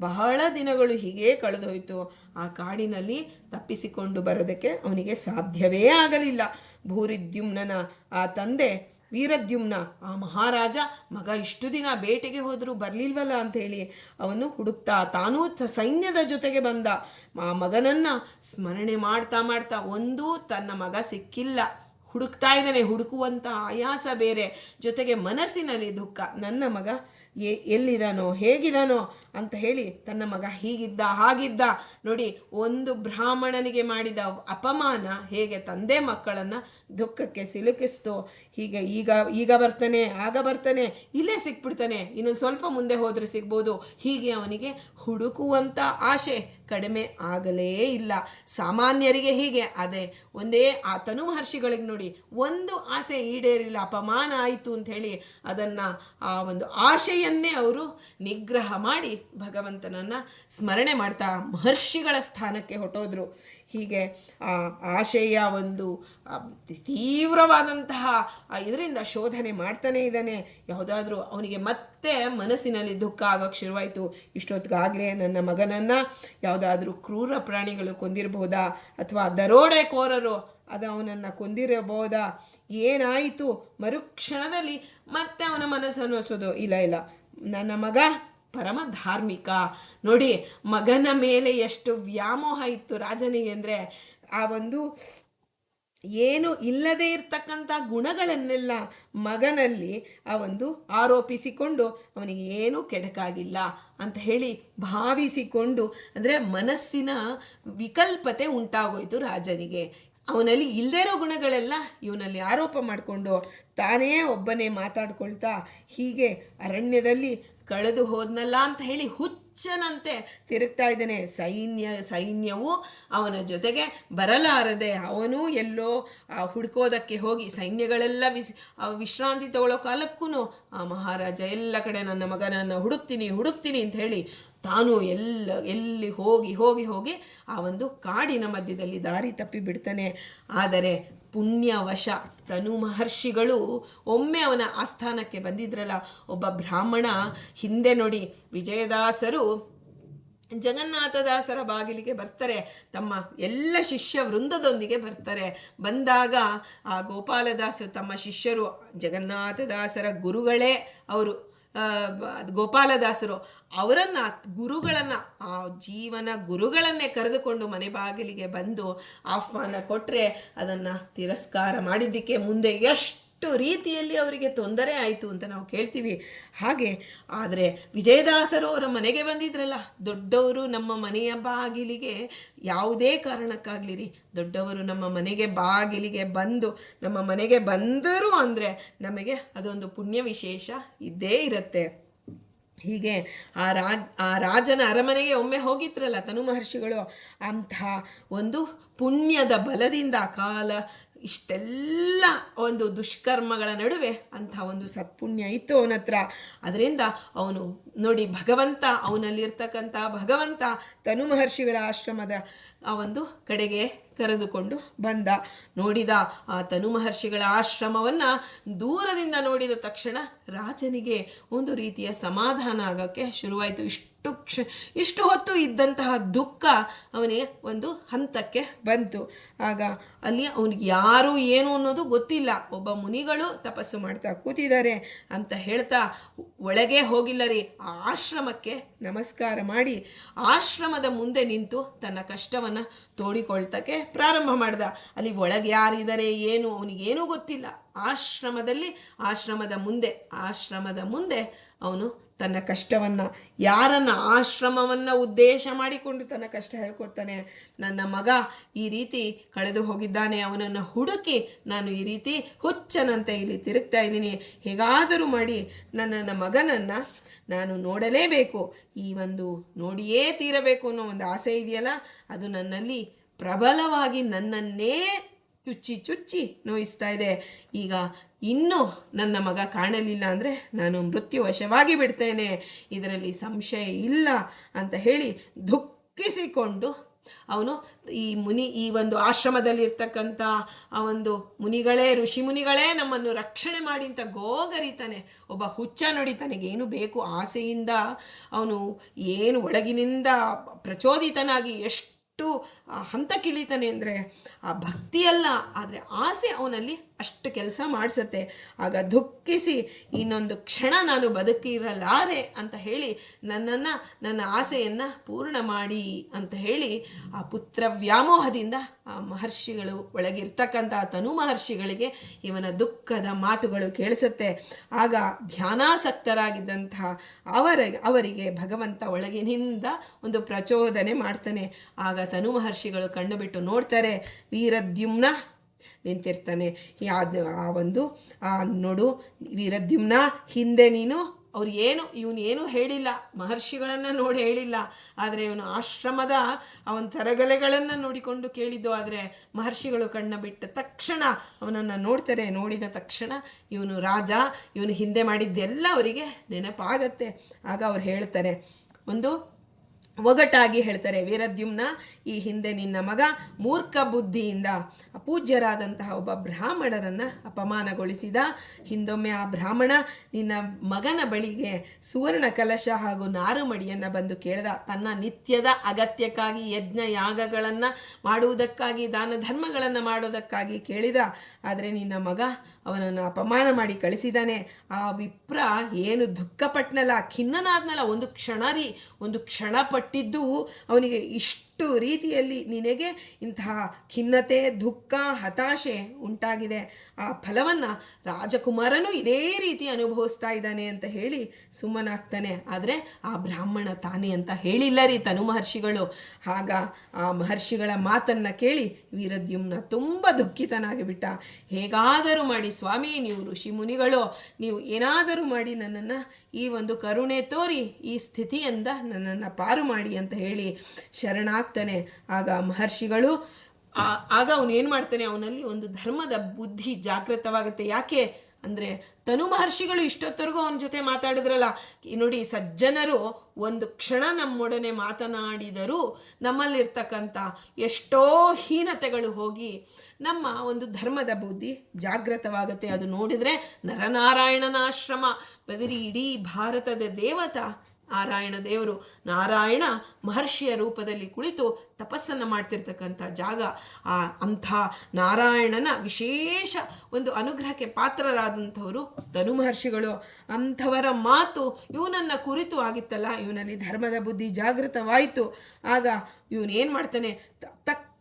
ಬಹಳ ದಿನಗಳು ಹೀಗೇ ಕಳೆದೋಯ್ತು. ಆ ಕಾಡಿನಲ್ಲಿ ತಪ್ಪಿಸಿಕೊಂಡು ಬರೋದಕ್ಕೆ ಅವನಿಗೆ ಸಾಧ್ಯವೇ ಆಗಲಿಲ್ಲ. ಭೂರಿದ್ಯುಮ್ನ ಆ ತಂದೆ, ವೀರದ್ಯುಮ್ನ ಆ ಮಹಾರಾಜ, ಮಗ ಇಷ್ಟು ದಿನ ಬೇಟೆಗೆ ಹೋದರೂ ಬರಲಿಲ್ವಲ್ಲ ಅಂಥೇಳಿ ಅವನು ಹುಡುಕ್ತಾ ತಾನೂ ಸೈನ್ಯದ ಜೊತೆಗೆ ಬಂದ. ಆ ಮಗನನ್ನು ಸ್ಮರಣೆ ಮಾಡ್ತಾ ಮಾಡ್ತಾ ಒಂದೂ ತನ್ನ ಮಗ ಸಿಕ್ಕಿಲ್ಲ. ಹುಡುಕ್ತಾ ಇದ್ದಾನೆ ಹುಡುಕುವಂಥ ಆಯಾಸ ಬೇರೆ. ಜೊತೆಗೆ ಮನಸ್ಸಿನಲ್ಲಿ ದುಃಖ. ನನ್ನ ಮಗ ಎಲ್ಲಿದ್ದಾನೋ, ಹೇಗಿದ್ದಾನೋ ಅಂತ ಹೇಳಿ ತನ್ನ ಮಗ ಹೀಗಿದ್ದ ಹಾಗಿದ್ದ. ನೋಡಿ, ಒಂದು ಬ್ರಾಹ್ಮಣನಿಗೆ ಮಾಡಿದ ಅಪಮಾನ ಹೇಗೆ ತಂದೆ ಮಕ್ಕಳನ್ನು ದುಃಖಕ್ಕೆ ಸಿಲುಕಿಸ್ತು. ಹೀಗೆ ಈಗ ಈಗ ಬರ್ತಾನೆ, ಆಗ ಬರ್ತಾನೆ, ಇಲ್ಲೇ ಸಿಕ್ಬಿಡ್ತಾನೆ. ಇನ್ನು ಸ್ವಲ್ಪ ಮುಂದೆ ಹೋದರೆ ಸಿಗ್ಬೋದು. ಹೀಗೆ ಅವನಿಗೆ ಹುಡುಕುವಂಥ ಆಶೆ ಕಡಿಮೆ ಆಗಲೇ ಇಲ್ಲ. ಸಾಮಾನ್ಯರಿಗೆ ಹೀಗೆ, ಅದೇ ಒಂದೇ ಆ ತನು ಮಹರ್ಷಿಗಳಿಗೆ ನೋಡಿ, ಒಂದು ಆಸೆ ಈಡೇರಿಲ್ಲ, ಅಪಮಾನ ಆಯಿತು ಅಂತ ಹೇಳಿ ಅದನ್ನು ಆ ಒಂದು ಆಶೆಯನ್ನೇ ಅವರು ನಿಗ್ರಹ ಮಾಡಿ ಭಗವಂತನನ್ನು ಸ್ಮರಣೆ ಮಾಡ್ತಾ ಮಹರ್ಷಿಗಳ ಸ್ಥಾನಕ್ಕೆ ಹೊಟ್ಟೋದ್ರು ಹೀಗೆ ಆ ಆಶಯ ಒಂದು ತೀವ್ರವಾದಂತಹ ಇದರಿಂದ ಶೋಧನೆ ಮಾಡ್ತಾನೇ ಇದ್ದಾನೆ. ಯಾವುದಾದ್ರೂ ಅವನಿಗೆ ಮತ್ತೆ ಮನಸ್ಸಿನಲ್ಲಿ ದುಃಖ ಆಗೋಕ್ಕೆ ಶುರುವಾಯಿತು. ಇಷ್ಟೊತ್ತಿಗಾಗಲೇ ನನ್ನ ಮಗನನ್ನು ಯಾವುದಾದ್ರೂ ಕ್ರೂರ ಪ್ರಾಣಿಗಳು ಕೊಂದಿರಬಹುದಾ ಅಥವಾ ದರೋಡೆಕೋರರು ಅದು ಅವನನ್ನು ಕೊಂದಿರಬಹುದಾ ಏನಾಯಿತು? ಮರುಕ್ಷಣದಲ್ಲಿ ಮತ್ತೆ ಅವನ ಮನಸ್ಸನ್ನು ಅನ್ನಿಸೋದು ಇಲ್ಲ ಇಲ್ಲ. ನನ್ನ ಮಗ ಪರಮ ಧಾರ್ಮಿಕ. ನೋಡಿ, ಮಗನ ಮೇಲೆ ಎಷ್ಟು ವ್ಯಾಮೋಹ ಇತ್ತು ರಾಜನಿಗೆ ಅಂದರೆ, ಆ ಒಂದು ಏನು ಇಲ್ಲದೆ ಇರ್ತಕ್ಕಂಥ ಗುಣಗಳನ್ನೆಲ್ಲ ಮಗನಲ್ಲಿ ಆ ಒಂದು ಆರೋಪಿಸಿಕೊಂಡು ಅವನಿಗೆ ಏನೂ ಕೆಡಕಾಗಿಲ್ಲ ಅಂತ ಹೇಳಿ ಭಾವಿಸಿಕೊಂಡು, ಅಂದರೆ ಮನಸ್ಸಿನ ವಿಕಲ್ಪತೆ ಉಂಟಾಗೋಯಿತು ರಾಜನಿಗೆ. ಅವನಲ್ಲಿ ಇಲ್ಲದೇ ಇರೋ ಗುಣಗಳೆಲ್ಲ ಇವನಲ್ಲಿ ಆರೋಪ ಮಾಡಿಕೊಂಡು ತಾನೇ ಒಬ್ಬನೇ ಮಾತಾಡ್ಕೊಳ್ತಾ ಹೀಗೆ ಅರಣ್ಯದಲ್ಲಿ ಕಳೆದು ಹೋದ್ನಲ್ಲ ಅಂತ ಹೇಳಿ ಹುಚ್ಚನಂತೆ ತಿರುಗ್ತಾ ಇದ್ದಾನೆ. ಸೈನ್ಯ, ಸೈನ್ಯವು ಅವನ ಜೊತೆಗೆ ಬರಲಾರದೆ ಅವನು ಎಲ್ಲೋ ಹುಡ್ಕೋದಕ್ಕೆ ಹೋಗಿ ಸೈನ್ಯಗಳೆಲ್ಲ ವಿಸ್ ವಿಶ್ರಾಂತಿ ತಗೊಳ್ಳೋ ಕಾಲಕ್ಕೂ ಆ ಮಹಾರಾಜ ಎಲ್ಲ ಕಡೆ ನನ್ನ ಮಗನನ್ನು ಹುಡುಕ್ತೀನಿ ಹುಡುಕ್ತೀನಿ ಅಂತ ಹೇಳಿ ತಾನು ಎಲ್ಲ, ಎಲ್ಲಿ ಹೋಗಿ ಹೋಗಿ ಹೋಗಿ ಆ ಒಂದು ಕಾಡಿನ ಮಧ್ಯದಲ್ಲಿ ದಾರಿ ತಪ್ಪಿ ಬಿಡ್ತಾನೆ. ಆದರೆ ಪುಣ್ಯವಶ ತನು ಮಹರ್ಷಿಗಳು ಒಮ್ಮೆ ಅವನ ಆಸ್ಥಾನಕ್ಕೆ ಬಂದಿದ್ರಲ್ಲ, ಒಬ್ಬ ಬ್ರಾಹ್ಮಣ. ಹಿಂದೆ ನೋಡಿ ವಿಜಯದಾಸರು ಜಗನ್ನಾಥದಾಸರ ಬಾಗಿಲಿಗೆ ಬರ್ತಾರೆ. ತಮ್ಮ ಎಲ್ಲ ಶಿಷ್ಯ ವೃಂದದೊಂದಿಗೆ ಬರ್ತಾರೆ. ಬಂದಾಗ ಆ ಗೋಪಾಲದಾಸರು ತಮ್ಮ ಶಿಷ್ಯರು ಜಗನ್ನಾಥದಾಸರ ಗುರುಗಳೇ ಅವರು. ಗೋಪಾಲದಾಸರು ಅವರನ್ನು ಗುರುಗಳನ್ನು, ಆ ಜೀವನ ಗುರುಗಳನ್ನೇ ಕರೆದುಕೊಂಡು ಮನೆ ಬಾಗಿಲಿಗೆ ಬಂದು ಆಹ್ವಾನ ಕೊಟ್ಟರೆ ಅದನ್ನು ತಿರಸ್ಕಾರ ಮಾಡಿದ್ದಕ್ಕೆ ಮುಂದೆ ಎಷ್ಟು ರೀತಿಯಲ್ಲಿ ಅವರಿಗೆ ತೊಂದರೆ ಆಯಿತು ಅಂತ ನಾವು ಕೇಳ್ತೀವಿ. ಹಾಗೆ, ಆದರೆ ವಿಜಯದಾಸರು ಅವರ ಮನೆಗೆ ಬಂದಿದ್ರಲ್ಲ, ದೊಡ್ಡವರು ನಮ್ಮ ಮನೆಯ ಬಾಗಿಲಿಗೆ ಯಾವುದೇ ಕಾರಣಕ್ಕಾಗಲಿರಿ. ದೊಡ್ಡವರು ನಮ್ಮ ಮನೆಗೆ ಬಾಗಿಲಿಗೆ ಬಂದು, ನಮ್ಮ ಮನೆಗೆ ಬಂದರು ಅಂದರೆ ನಮಗೆ ಅದೊಂದು ಪುಣ್ಯ ವಿಶೇಷ ಇದ್ದೇ ಇರುತ್ತೆ. ಹೀಗೆ ಆ ರಾಜ್ ಆ ರಾಜನ ಅರಮನೆಗೆ ಒಮ್ಮೆ ಹೋಗಿದ್ರಲ್ಲ ತನು ಮಹರ್ಷಿಗಳು ಅಂತಹ ಒಂದು ಪುಣ್ಯದ ಬಲದಿಂದ ಕಾಲ ಇಷ್ಟೆಲ್ಲ ಒಂದು ದುಷ್ಕರ್ಮಗಳ ನಡುವೆ ಅಂಥ ಒಂದು ಸತ್ಪುಣ್ಯ ಇತ್ತು ಅವನ ಹತ್ರ ಅದರಿಂದ ಅವನು ನೋಡಿ ಭಗವಂತ ಅವನಲ್ಲಿರ್ತಕ್ಕಂಥ ಭಗವಂತ ತನು ಮಹರ್ಷಿಗಳ ಆಶ್ರಮದ ಆ ಒಂದು ಕಡೆಗೆ ಕರೆದುಕೊಂಡು ಬಂದ. ನೋಡಿದ ಆ ತನು ಮಹರ್ಷಿಗಳ ಆಶ್ರಮವನ್ನು ದೂರದಿಂದ ನೋಡಿದ ತಕ್ಷಣ ರಾಜನಿಗೆ ಒಂದು ರೀತಿಯ ಸಮಾಧಾನ ಆಗೋಕ್ಕೆ ಶುರುವಾಯಿತು. ಇಷ್ಟು ಕ್ಷ, ಇಷ್ಟು ಹೊತ್ತು ಇದ್ದಂತಹ ದುಃಖ ಅವನಿಗೆ ಒಂದು ಹಂತಕ್ಕೆ ಬಂತು. ಆಗ ಅಲ್ಲಿ ಅವನಿಗೆ ಯಾರು ಏನು ಅನ್ನೋದು ಗೊತ್ತಿಲ್ಲ. ಒಬ್ಬ ಮುನಿಗಳು ತಪಸ್ಸು ಮಾಡ್ತಾ ಕೂತಿದ್ದಾರೆ ಅಂತ ಹೇಳ್ತಾ ಒಳಗೆ ಹೋಗಿಲ್ಲ ರೀ ಆಶ್ರಮಕ್ಕೆ ನಮಸ್ಕಾರ ಮಾಡಿ. ಆಶ್ರಮದ ಮುಂದೆ ನಿಂತು ತನ್ನ ಕಷ್ಟವನ್ನು ತೋಡಿಕೊಳ್ತಕ್ಕೆ ಪ್ರಾರಂಭ ಮಾಡ್ದ. ಅಲ್ಲಿ ಒಳಗೆ ಯಾರಿದ್ದಾರೆ, ಏನು, ಅವನಿಗೇನೂ ಗೊತ್ತಿಲ್ಲ. ಆಶ್ರಮದಲ್ಲಿ, ಆಶ್ರಮದ ಮುಂದೆ ಆಶ್ರಮದ ಮುಂದೆ ಅವನು ತನ್ನ ಕಷ್ಟವನ್ನು, ಯಾರನ್ನು ಆಶ್ರಮವನ್ನು ಉದ್ದೇಶ ಮಾಡಿಕೊಂಡು ತನ್ನ ಕಷ್ಟ ಹೇಳ್ಕೊಡ್ತಾನೆ. ನನ್ನ ಮಗ ಈ ರೀತಿ ಕಳೆದು ಹೋಗಿದ್ದಾನೆ. ಅವನನ್ನು ಹುಡುಕಿ ನಾನು ಈ ರೀತಿ ಹುಚ್ಚನಂತೆ ಇಲ್ಲಿ ತಿರುಗ್ತಾ ಇದ್ದೀನಿ. ಹೇಗಾದರೂ ಮಾಡಿ ನನ್ನ ಮಗನನ್ನು ನಾನು ನೋಡಲೇಬೇಕು. ಈ ಒಂದು ನೋಡಿಯೇ ತೀರಬೇಕು ಅನ್ನೋ ಒಂದು ಆಸೆ ಇದೆಯಲ್ಲ? ಅದು ನನ್ನಲ್ಲಿ ಪ್ರಬಲವಾಗಿ ನನ್ನನ್ನೇ ಚುಚ್ಚಿ ಚುಚ್ಚಿ ನೋಯಿಸ್ತಾ ಇದೆ. ಈಗ ಇನ್ನೂ ನನ್ನ ಮಗ ಕಾಣಲಿಲ್ಲ ಅಂದರೆ ನಾನು ಮೃತ್ಯುವಶವಾಗಿ ಬಿಡ್ತೇನೆ. ಇದರಲ್ಲಿ ಸಂಶಯ ಇಲ್ಲ ಅಂತ ಹೇಳಿ ದುಃಖಿಸಿಕೊಂಡು ಅವನು ಈ ಮುನಿ, ಈ ಒಂದು ಆಶ್ರಮದಲ್ಲಿರ್ತಕ್ಕಂಥ ಆ ಒಂದು ಮುನಿಗಳೇ, ಋಷಿ ಮುನಿಗಳೇ ನಮ್ಮನ್ನು ರಕ್ಷಣೆ ಮಾಡಿ ಅಂತ ಗೋಗರಿತಾನೆ. ಒಬ್ಬ ಹುಚ್ಚ ನೋಡಿ ತನಗೇನು ಬೇಕು ಆಸೆಯಿಂದ ಅವನು ಏನು ಒಳಗಿನಿಂದ ಪ್ರಚೋದಿತನಾಗಿ ಎಷ್ಟು ಹಂತಕ್ಕಿಳಿತಾನೆ ಅಂದರೆ ಆ ಭಕ್ತಿಯಲ್ಲ ಆದರೆ ಆಸೆ ಅವನಲ್ಲಿ ಅಷ್ಟು ಕೆಲಸ ಮಾಡಿಸತ್ತೆ. ಆಗ ದುಃಖಿಸಿ, ಇನ್ನೊಂದು ಕ್ಷಣ ನಾನು ಬದುಕಿರಲಾರೆ ಅಂತ ಹೇಳಿ, ನನ್ನನ್ನು, ನನ್ನ ಆಸೆಯನ್ನು ಪೂರ್ಣ ಮಾಡಿ ಅಂತ ಹೇಳಿ, ಆ ಪುತ್ರ ವ್ಯಾಮೋಹದಿಂದ ಆ ಮಹರ್ಷಿಗಳು ಒಳಗಿರ್ತಕ್ಕಂಥ ತನು ಮಹರ್ಷಿಗಳಿಗೆ ಇವನ ದುಃಖದ ಮಾತುಗಳು ಕೇಳಿಸುತ್ತೆ. ಆಗ ಧ್ಯಾನಾಸಕ್ತರಾಗಿದ್ದಂತಹ ಅವರ, ಅವರಿಗೆ ಭಗವಂತ ಒಳಗಿನಿಂದ ಒಂದು ಪ್ರಚೋದನೆ ಮಾಡ್ತಾನೆ. ಆಗ ತನು ಮಹರ್ಷಿಗಳು ಕಣ್ಣು ಬಿಟ್ಟು ನೋಡ್ತಾರೆ, ವೀರದ್ಯುಮ್ನ ನಿಂತಿರ್ತಾನೆ. ಅದು ಆ ಒಂದು, ಆ ನೋಡು, ವೀರದ್ಯುಮ್ನ ಹಿಂದೆ ನೀನು, ಅವ್ರು ಏನು, ಇವನು ಏನು ಹೇಳಿಲ್ಲ. ಮಹರ್ಷಿಗಳನ್ನು ನೋಡಿ ಹೇಳಿಲ್ಲ. ಆದರೆ ಇವನು ಆಶ್ರಮದ ಅವನ ತರಗಲೆಗಳನ್ನು ನೋಡಿಕೊಂಡು ಕೇಳಿದ್ದು. ಆದರೆ ಮಹರ್ಷಿಗಳು ಕಣ್ಣ ಬಿಟ್ಟ ತಕ್ಷಣ ಅವನನ್ನು ನೋಡ್ತಾರೆ. ನೋಡಿದ ತಕ್ಷಣ ಇವನು ರಾಜ, ಇವನು ಹಿಂದೆ ಮಾಡಿದ್ದೆಲ್ಲ ಅವರಿಗೆ ನೆನಪಾಗತ್ತೆ. ಆಗ ಅವ್ರು ಹೇಳ್ತಾರೆ, ಒಂದು ಒಗಟಾಗಿ ಹೇಳ್ತಾರೆ ವೀರದ್ಯುಮ್ನ, ಈ ಹಿಂದೆ ನಿನ್ನ ಮಗ ಮೂರ್ಖ ಬುದ್ಧಿಯಿಂದ ಅಪೂಜ್ಯರಾದಂತಹ ಒಬ್ಬ ಬ್ರಾಹ್ಮಣರನ್ನು ಅಪಮಾನಗೊಳಿಸಿದ. ಹಿಂದೊಮ್ಮೆ ಆ ಬ್ರಾಹ್ಮಣ ನಿನ್ನ ಮಗನ ಬಳಿಗೆ ಸುವರ್ಣ ಕಲಶ ಹಾಗೂ ನಾರುಮಡಿಯನ್ನು ಬಂದು ಕೇಳಿದ. ತನ್ನ ನಿತ್ಯದ ಅಗತ್ಯಕ್ಕಾಗಿ ಯಜ್ಞ ಯಾಗಗಳನ್ನು ಮಾಡುವುದಕ್ಕಾಗಿ, ದಾನ ಧರ್ಮಗಳನ್ನು ಮಾಡೋದಕ್ಕಾಗಿ ಕೇಳಿದ. ಆದರೆ ನಿನ್ನ ಮಗ ಅವನನ್ನು ಅಪಮಾನ ಮಾಡಿ ಕಳಿಸಿದಾನೆ. ಆ ವಿಪ್ರ ಏನು ದುಃಖಪಟ್ನಲ್ಲ, ಖಿನ್ನನಾದ್ನಲ್ಲ. ಒಂದು ಕ್ಷಣ ರೀ, ಒಂದು ಕ್ಷಣ ಪಟ್ಟಿದ್ದು ಅವನಿಗೆ ಇಷ್ಟು ರೀತಿಯಲ್ಲಿ ನಿನಗೆ ಇಂತಹ ಖಿನ್ನತೆ, ದುಃಖ, ಹತಾಶೆ ಉಂಟಾಗಿದೆ. ಆ ಫಲವನ್ನು ರಾಜಕುಮಾರನು ಇದೇ ರೀತಿ ಅನುಭವಿಸ್ತಾ ಇದ್ದಾನೆ ಅಂತ ಹೇಳಿ ಸುಮ್ಮನಾಗ್ತಾನೆ. ಆದರೆ ಆ ಬ್ರಾಹ್ಮಣ ತಾನೇ ಅಂತ ಹೇಳಿಲ್ಲ ರೀ ತನು ಮಹರ್ಷಿಗಳು. ಆಗ ಆ ಮಹರ್ಷಿಗಳ ಮಾತನ್ನು ಕೇಳಿ ವೀರದ್ಯುಮ್ನ ತುಂಬ ದುಃಖಿತನಾಗಿ ಬಿಟ್ಟ. ಹೇಗಾದರೂ ಮಾಡಿ ಸ್ವಾಮಿ, ನೀವು ಋಷಿ ಮುನಿಗಳು, ನೀವು ಏನಾದರೂ ಮಾಡಿ ನನ್ನನ್ನು ಈ ಒಂದು ಕರುಣೆ ತೋರಿ, ಈ ಸ್ಥಿತಿಯಿಂದ ನನ್ನನ್ನು ಪಾರು ಮಾಡಿ ಅಂತ ಹೇಳಿ ಶರಣಾಗ್ತಾನೆ ಆಗ ಮಹರ್ಷಿಗಳು ಆಗ ಅವನು ಏನು ಮಾಡ್ತಾನೆ, ಅವನಲ್ಲಿ ಒಂದು ಧರ್ಮದ ಬುದ್ಧಿ ಜಾಗೃತವಾಗುತ್ತೆ. ಯಾಕೆ? ಅಂದರೆ ತನು ಮಹರ್ಷಿಗಳು ಇಷ್ಟೊತ್ತರೆಗೂ ಅವನ ಜೊತೆ ಮಾತಾಡಿದ್ರಲ್ಲ. ನೋಡಿ ಸಜ್ಜನರು ಒಂದು ಕ್ಷಣ ನಮ್ಮೊಡನೆ ಮಾತನಾಡಿದರೂ ನಮ್ಮಲ್ಲಿರ್ತಕ್ಕಂಥ ಎಷ್ಟೋ ಹೀನತೆಗಳು ಹೋಗಿ ನಮ್ಮ ಒಂದು ಧರ್ಮದ ಬುದ್ಧಿ ಜಾಗೃತವಾಗುತ್ತೆ. ಅದು ನೋಡಿದರೆ ನರನಾರಾಯಣನ ಆಶ್ರಮ. ಬದರಿ ಇಡೀ ಭಾರತದ ದೇವತಾ ನಾರಾಯಣ ದೇವರು ನಾರಾಯಣ ಮಹರ್ಷಿಯ ರೂಪದಲ್ಲಿ ಕುಳಿತು ತಪಸ್ಸನ್ನು ಮಾಡ್ತಿರ್ತಕ್ಕಂಥ ಜಾಗ. ಆ ಅಂಥ ನಾರಾಯಣನ ವಿಶೇಷ ಒಂದು ಅನುಗ್ರಹಕ್ಕೆ ಪಾತ್ರರಾದಂಥವರು ಧನು ಮಹರ್ಷಿಗಳು. ಅಂಥವರ ಮಾತು ಇವನನ್ನು ಕುರಿತು ಆಗಿತ್ತಲ್ಲ, ಇವನಲ್ಲಿ ಧರ್ಮದ ಬುದ್ಧಿ ಜಾಗೃತವಾಯಿತು. ಆಗ ಇವನೇನು ಮಾಡ್ತಾನೆ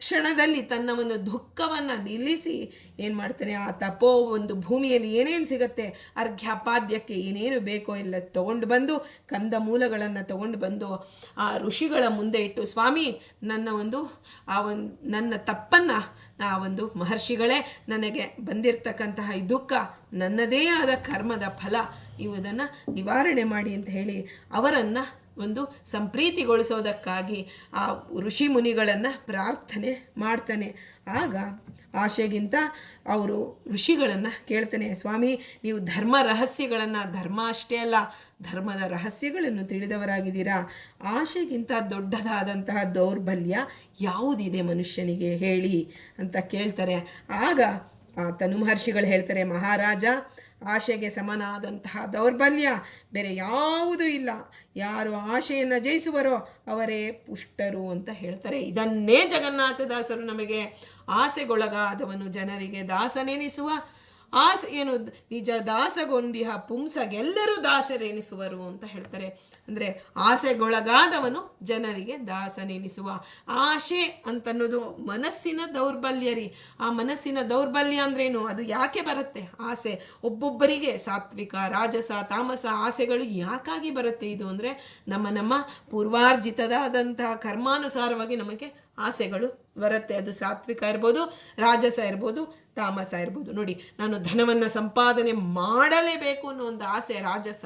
ತಕ್ಷಣದಲ್ಲಿ ತನ್ನ ಒಂದು ದುಃಖವನ್ನು ನಿಲ್ಲಿಸಿ ಏನು ಮಾಡ್ತಾನೆ, ಆ ತಪೋ ಒಂದು ಭೂಮಿಯಲ್ಲಿ ಏನೇನು ಸಿಗುತ್ತೆ, ಅರ್ಘ್ಯಾಪಾದ್ಯಕ್ಕೆ ಏನೇನು ಬೇಕೋ ಎಲ್ಲ ತಗೊಂಡು ಬಂದು, ಕಂದ ಮೂಲಗಳನ್ನು ತಗೊಂಡು ಬಂದು, ಆ ಋಷಿಗಳ ಮುಂದೆ ಇಟ್ಟು, ಸ್ವಾಮಿ, ನನ್ನ ಒಂದು, ಆ ಒಂದು ನನ್ನ ತಪ್ಪನ್ನು, ಆ ಒಂದು ಮಹರ್ಷಿಗಳೇ ನನಗೆ ಬಂದಿರತಕ್ಕಂತಹ ಈ ದುಃಖ ನನ್ನದೇ ಆದ ಕರ್ಮದ ಫಲ, ಇವುದನ್ನು ನಿವಾರಣೆ ಮಾಡಿ ಅಂತ ಹೇಳಿ ಅವರನ್ನು ಒಂದು ಸಂಪ್ರೀತಿಗೊಳಿಸೋದಕ್ಕಾಗಿ ಆ ಋಷಿ ಮುನಿಗಳನ್ನು ಪ್ರಾರ್ಥನೆ ಮಾಡ್ತಾನೆ. ಆಗ ಆಶೆಗಿಂತ ಅವರು ಋಷಿಗಳನ್ನು ಕೇಳ್ತಾನೆ, ಸ್ವಾಮಿ, ನೀವು ಧರ್ಮ ರಹಸ್ಯಗಳನ್ನು, ಧರ್ಮ ಅಷ್ಟೇ ಅಲ್ಲ, ಧರ್ಮದ ರಹಸ್ಯಗಳನ್ನು ತಿಳಿದವರಾಗಿದ್ದೀರಾ? ಆಶೆಗಿಂತ ದೊಡ್ಡದಾದಂತಹ ದೌರ್ಬಲ್ಯ ಯಾವುದಿದೆ ಮನುಷ್ಯನಿಗೆ? ಹೇಳಿ ಅಂತ ಕೇಳ್ತಾರೆ. ಆಗ ಆ ತನು ಮಹರ್ಷಿಗಳು ಹೇಳ್ತಾರೆ, ಮಹಾರಾಜ ಆಶೆಗೆ ಸಮನಾದಂತಹ ದೌರ್ಬಲ್ಯ ಬೇರೆ ಯಾವುದೂ ಇಲ್ಲ. ಯಾರು ಆಶೆಯನ್ನು ಜಯಿಸುವರೋ ಅವರೇ ಪುಷ್ಟರು ಅಂತ ಹೇಳ್ತಾರೆ. ಇದನ್ನೇ ಜಗನ್ನಾಥದಾಸರು ನಮಗೆ ಆಸೆಗೊಳಗಾದವನು. ಜನರಿಗೆ ದಾಸನೆನಿಸುವ ಆಸೆಯನ್ನು ನಿಜ ದಾಸಗೊಂದಿಹ ಪುಂಸಗೆಲ್ಲರೂ ದಾಸರೆನಿಸುವರು ಅಂತ ಹೇಳ್ತಾರೆ. ಅಂದರೆ ಆಸೆಗೊಳಗಾದವನು ಜನರಿಗೆ ದಾಸನೆನಿಸುವ. ಆಶೆ ಅಂತನ್ನೋದು ಮನಸ್ಸಿನ ದೌರ್ಬಲ್ಯ ರೀ. ಆ ಮನಸ್ಸಿನ ದೌರ್ಬಲ್ಯ ಅಂದ್ರೇನು? ಅದು ಯಾಕೆ ಬರುತ್ತೆ? ಆಸೆ. ಒಬ್ಬೊಬ್ಬರಿಗೆ ಸಾತ್ವಿಕ, ರಾಜಸ, ತಾಮಸ ಆಸೆಗಳು ಯಾಕಾಗಿ ಬರುತ್ತೆ ಇದು? ಅಂದರೆ ನಮ್ಮ ನಮ್ಮ ಪೂರ್ವಾರ್ಜಿತದಾದಂತಹ ಕರ್ಮಾನುಸಾರವಾಗಿ ನಮಗೆ ಆಸೆಗಳು ಬರುತ್ತೆ. ಅದು ಸಾತ್ವಿಕ ಇರ್ಬೋದು, ರಾಜಸ ಇರ್ಬೋದು ತಾಮಸ ಇರ್ಬೋದು. ನೋಡಿ, ನಾನು ಧನವನ್ನು ಸಂಪಾದನೆ ಮಾಡಲೇಬೇಕು ಅನ್ನೋ ಒಂದು ಆಸೆ ರಾಜಸ.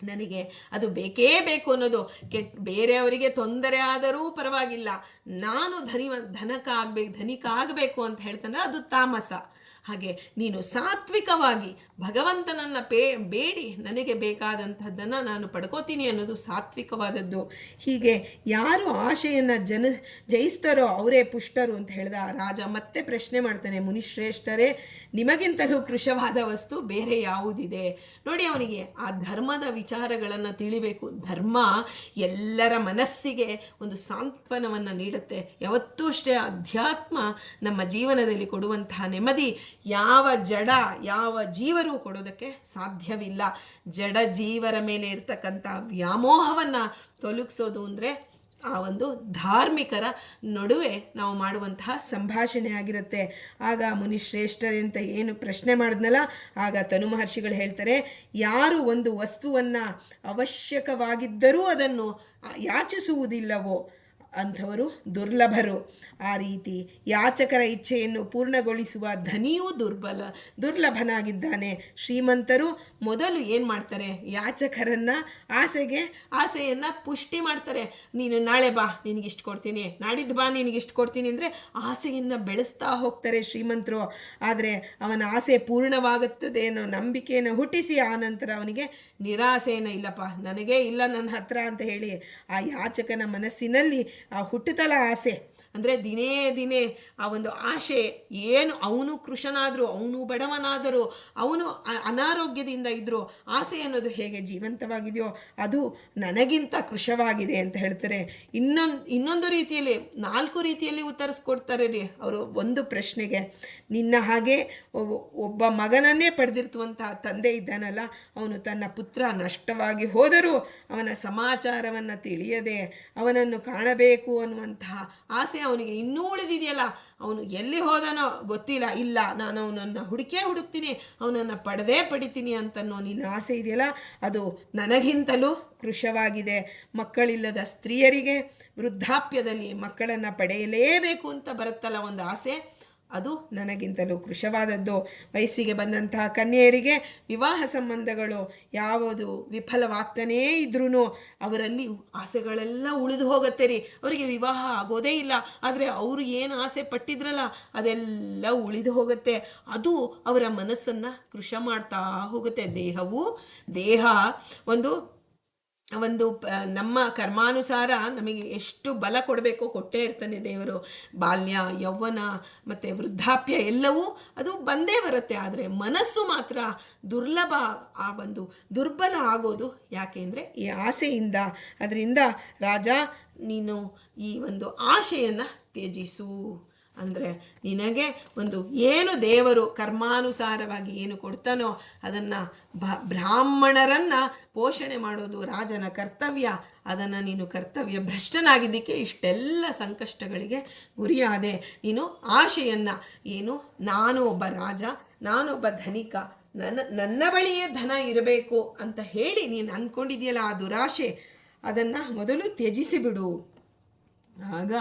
ನನಗೆ ಅದು ಬೇಕೇ ಬೇಕು ಅನ್ನೋದು. ಕೆಟ್ಟ ಬೇರೆಯವರಿಗೆ ತೊಂದರೆ ಆದರೂ ಪರವಾಗಿಲ್ಲ. ನಾನು ಧನಿ ಧನಕ ಆಗ್ಬೇಕು ಧನಿಕ ಆಗಬೇಕು ಅಂತ ಹೇಳ್ತಾನೆ ಅದು ತಾಮಸ. ಹಾಗೆ ನೀನು ಸಾತ್ವಿಕವಾಗಿ ಭಗವಂತನನ್ನ ಪೇ, ಬೇಡಿ, ನನಗೆ ಬೇಕಾದಂಥದ್ದನ್ನು ನಾನು ಪಡ್ಕೋತೀನಿ ಅನ್ನೋದು ಸಾತ್ವಿಕವಾದದ್ದು. ಹೀಗೆ ಯಾರು ಆಶೆಯನ್ನು ಜನ, ಜಯಿಸ್ತಾರೋ ಅವರೇ ಪುಷ್ಟರು ಅಂತ ಹೇಳಿದ ರಾಜ ಮತ್ತೆ ಪ್ರಶ್ನೆ ಮಾಡ್ತಾನೆ, ಮುನಿಶ್ರೇಷ್ಠರೇ, ನಿಮಗಿಂತಲೂ ಕೃಶವಾದ ವಸ್ತು ಬೇರೆ ಯಾವುದಿದೆ? ನೋಡಿ ಅವನಿಗೆ, ಆ ಧರ್ಮದ ವಿಚಾರಗಳನ್ನು ತಿಳಿಬೇಕು. ಧರ್ಮ ಎಲ್ಲರ ಮನಸ್ಸಿಗೆ ಒಂದು ಸಾಂತ್ವನವನ್ನು ನೀಡುತ್ತೆ. ಯಾವತ್ತೂ ಅಷ್ಟೇ ಅಧ್ಯಾತ್ಮ ನಮ್ಮ ಜೀವನದಲ್ಲಿ ಕೊಡುವಂತಹ ನೆಮ್ಮದಿ ಯಾವ ಜಡ, ಯಾವ ಜೀವರು ಕೊಡೋದಕ್ಕೆ ಸಾಧ್ಯವಿಲ್ಲ. ಜಡ ಜೀವರ ಮೇಲೆ ಇರ್ತಕ್ಕಂಥ ವ್ಯಾಮೋಹವನ್ನು ತೊಲಗಿಸೋದು ಅಂದರೆ ಆ ಒಂದು ಧಾರ್ಮಿಕರ ನಡುವೆ ನಾವು ಮಾಡುವಂತಹ ಸಂಭಾಷಣೆ ಆಗಿರುತ್ತೆ. ಆಗ ಮುನಿಶ್ರೇಷ್ಠರೇ ಅಂತ ಏನು ಪ್ರಶ್ನೆ ಮಾಡಿದ್ನಲ್ಲ, ಆಗ ತನು ಮಹರ್ಷಿಗಳು ಹೇಳ್ತಾರೆ, ಯಾರು ಒಂದು ವಸ್ತುವನ್ನು ಅವಶ್ಯಕವಾಗಿದ್ದರೂ ಅದನ್ನು ಯಾಚಿಸುವುದಿಲ್ಲವೋ ಅಂಥವರು ದುರ್ಲಭರು. ಆ ರೀತಿ ಯಾಚಕರ ಇಚ್ಛೆಯನ್ನು ಪೂರ್ಣಗೊಳಿಸುವ ಧನಿಯೂ ದುರ್ಬಲ, ದುರ್ಲಭನಾಗಿದ್ದಾನೆ. ಶ್ರೀಮಂತರು ಮೊದಲು ಏನು ಮಾಡ್ತಾರೆ? ಯಾಚಕರನ್ನು ಆಸೆಗೆ, ಆಸೆಯನ್ನು ಪುಷ್ಟಿ ಮಾಡ್ತಾರೆ. ನೀನು ನಾಳೆ ಬಾ, ನಿನಗಿಷ್ಟು ಕೊಡ್ತೀನಿ. ನಾಡಿದ್ದು ಬಾ, ನಿನಗಿಷ್ಟು ಕೊಡ್ತೀನಿ ಅಂದರೆ ಆಸೆಯನ್ನು ಬೆಳೆಸ್ತಾ ಹೋಗ್ತಾರೆ ಶ್ರೀಮಂತರು. ಆದರೆ ಅವನ ಆಸೆ ಪೂರ್ಣವಾಗುತ್ತದೆ ಅನ್ನೋ ನಂಬಿಕೆಯನ್ನು ಹುಟ್ಟಿಸಿ ಆ ನಂತರ ಅವನಿಗೆ ನಿರಾಸೆಯನ್ನು ಇಲ್ಲಪ್ಪ, ನನಗೇ ಇಲ್ಲ ನನ್ನ ಹತ್ರ ಅಂತ ಹೇಳಿ ಆ ಯಾಚಕನ ಮನಸ್ಸಿನಲ್ಲಿ ಆ ಹುಟ್ಟುತ್ತಲ ಆಸೆ ಅಂದರೆ ದಿನೇ ದಿನೇ ಆ ಒಂದು ಆಶೆ, ಏನು ಅವನು ಕೃಷನಾದರೂ ಅವನು ಬಡವನಾದರೂ, ಅವನು ಅನಾರೋಗ್ಯದಿಂದ ಇದ್ದರೂ ಆಸೆ ಅನ್ನೋದು ಹೇಗೆ ಜೀವಂತವಾಗಿದೆಯೋ ಅದು ನನಗಿಂತ ಕೃಶವಾಗಿದೆ ಅಂತ ಹೇಳ್ತಾರೆ. ಇನ್ನೊಂದು ಇನ್ನೊಂದು ರೀತಿಯಲ್ಲಿ, ನಾಲ್ಕು ರೀತಿಯಲ್ಲಿ ಉತ್ತರಿಸ್ಕೊಡ್ತಾರೆ ರೀ ಅವರು ಒಂದು ಪ್ರಶ್ನೆಗೆ. ನಿನ್ನ ಹಾಗೆ ಒಬ್ಬ ಮಗನನ್ನೇ ಪಡೆದಿರ್ತುವಂತಹ ತಂದೆ ಇದ್ದಾನಲ್ಲ, ಅವನು ತನ್ನ ಪುತ್ರ ನಷ್ಟವಾಗಿ ಹೋದರೂ ಅವನ ಸಮಾಚಾರವನ್ನು ತಿಳಿಯದೆ ಅವನನ್ನು ಕಾಣಬೇಕು ಅನ್ನುವಂತಹ ಆಸೆ ಅವನಿಗೆ ಇನ್ನೂ ಉಳಿದಿದೆಯಲ್ಲ? ಅವನು ಎಲ್ಲಿ ಹೋದನೋ ಗೊತ್ತಿಲ್ಲ. ಇಲ್ಲ, ನಾನು ಅವನನ್ನು ಹುಡುಕೇ ಹುಡುಕ್ತೀನಿ, ಅವನನ್ನು ಪಡೆದೇ ಪಡಿತೀನಿ ಅಂತನ್ನೋ ನಿನ್ನ ಆಸೆ ಇದೆಯಲ್ಲ? ಅದು ನನಗಿಂತಲೂ ಕೃಶವಾಗಿದೆ. ಮಕ್ಕಳಿಲ್ಲದ ಸ್ತ್ರೀಯರಿಗೆ ವೃದ್ಧಾಪ್ಯದಲ್ಲಿ ಮಕ್ಕಳನ್ನು ಪಡೆಯಲೇಬೇಕು ಅಂತ ಬರುತ್ತಲ್ಲ ಒಂದು ಆಸೆ? ಅದು ನನಗಿಂತಲೂ ಕೃಶವಾದದ್ದು. ವಯಸ್ಸಿಗೆ ಬಂದಂತಹ ಕನ್ಯೆಯರಿಗೆ ವಿವಾಹ ಸಂಬಂಧಗಳು ಯಾವುದು ವಿಫಲವಾಗ್ತಾನೇ ಇದ್ರೂ ಅವರಲ್ಲಿ ಆಸೆಗಳೆಲ್ಲ ಉಳಿದು ಹೋಗುತ್ತೆ ರೀ. ಅವರಿಗೆ ವಿವಾಹ ಆಗೋದೇ ಇಲ್ಲ. ಆದರೆ ಅವರು ಏನು ಆಸೆ ಪಟ್ಟಿದ್ರಲ್ಲ, ಅದೆಲ್ಲ ಉಳಿದು ಹೋಗುತ್ತೆ. ಅದು ಅವರ ಮನಸ್ಸನ್ನು ಕೃಶ ಮಾಡ್ತಾ ಹೋಗುತ್ತೆ. ದೇಹವು, ದೇಹ ಒಂದು ಒಂದು ನಮ್ಮ ಕರ್ಮಾನುಸಾರ ನಮಗೆ ಎಷ್ಟು ಬಲ ಕೊಡಬೇಕೋ ಕೊಟ್ಟೇ ಇರ್ತಾನೆ ದೇವರು. ಬಾಲ್ಯ ಯೌವನ ಮತ್ತು ವೃದ್ಧಾಪ್ಯ ಎಲ್ಲವೂ ಅದು ಬಂದೇ ಬರುತ್ತೆ. ಆದರೆ ಮನಸ್ಸು ಮಾತ್ರ ದುರ್ಲಭ ಆ ಒಂದು ದುರ್ಬಲ ಆಗೋದು ಯಾಕೆಂದರೆ ಈ ಆಸೆಯಿಂದ. ಅದರಿಂದ ರಾಜ, ನೀನು ಈ ಒಂದು ಆಶೆಯನ್ನು ತ್ಯಜಿಸು. ಅಂದರೆ ನಿನಗೆ ಒಂದು ಏನು ದೇವರು ಕರ್ಮಾನುಸಾರವಾಗಿ ಏನು ಕೊಡ್ತಾನೋ ಅದನ್ನು ಬ ಬ್ರಾಹ್ಮಣರನ್ನು ಪೋಷಣೆ ಮಾಡೋದು, ರಾಜನ ಕರ್ತವ್ಯ, ಅದನ್ನು ನೀನು ಕರ್ತವ್ಯ ಭ್ರಷ್ಟನಾಗಿದ್ದಕ್ಕೆ ಇಷ್ಟೆಲ್ಲ ಸಂಕಷ್ಟಗಳಿಗೆ ಗುರಿಯಾದೆ. ನೀನು ಆಶೆಯನ್ನು, ಏನು ನಾನು ಒಬ್ಬ ರಾಜ, ನಾನೊಬ್ಬ ಧನಿಕ, ನನ್ನ ನನ್ನ ಬಳಿಯೇ ಧನ ಇರಬೇಕು ಅಂತ ಹೇಳಿ ನೀನು ಅಂದ್ಕೊಂಡಿದೆಯಲ್ಲ ಆ ದುರಾಶೆ, ಅದನ್ನು ಮೊದಲು ತ್ಯಜಿಸಿಬಿಡು. ಆಗ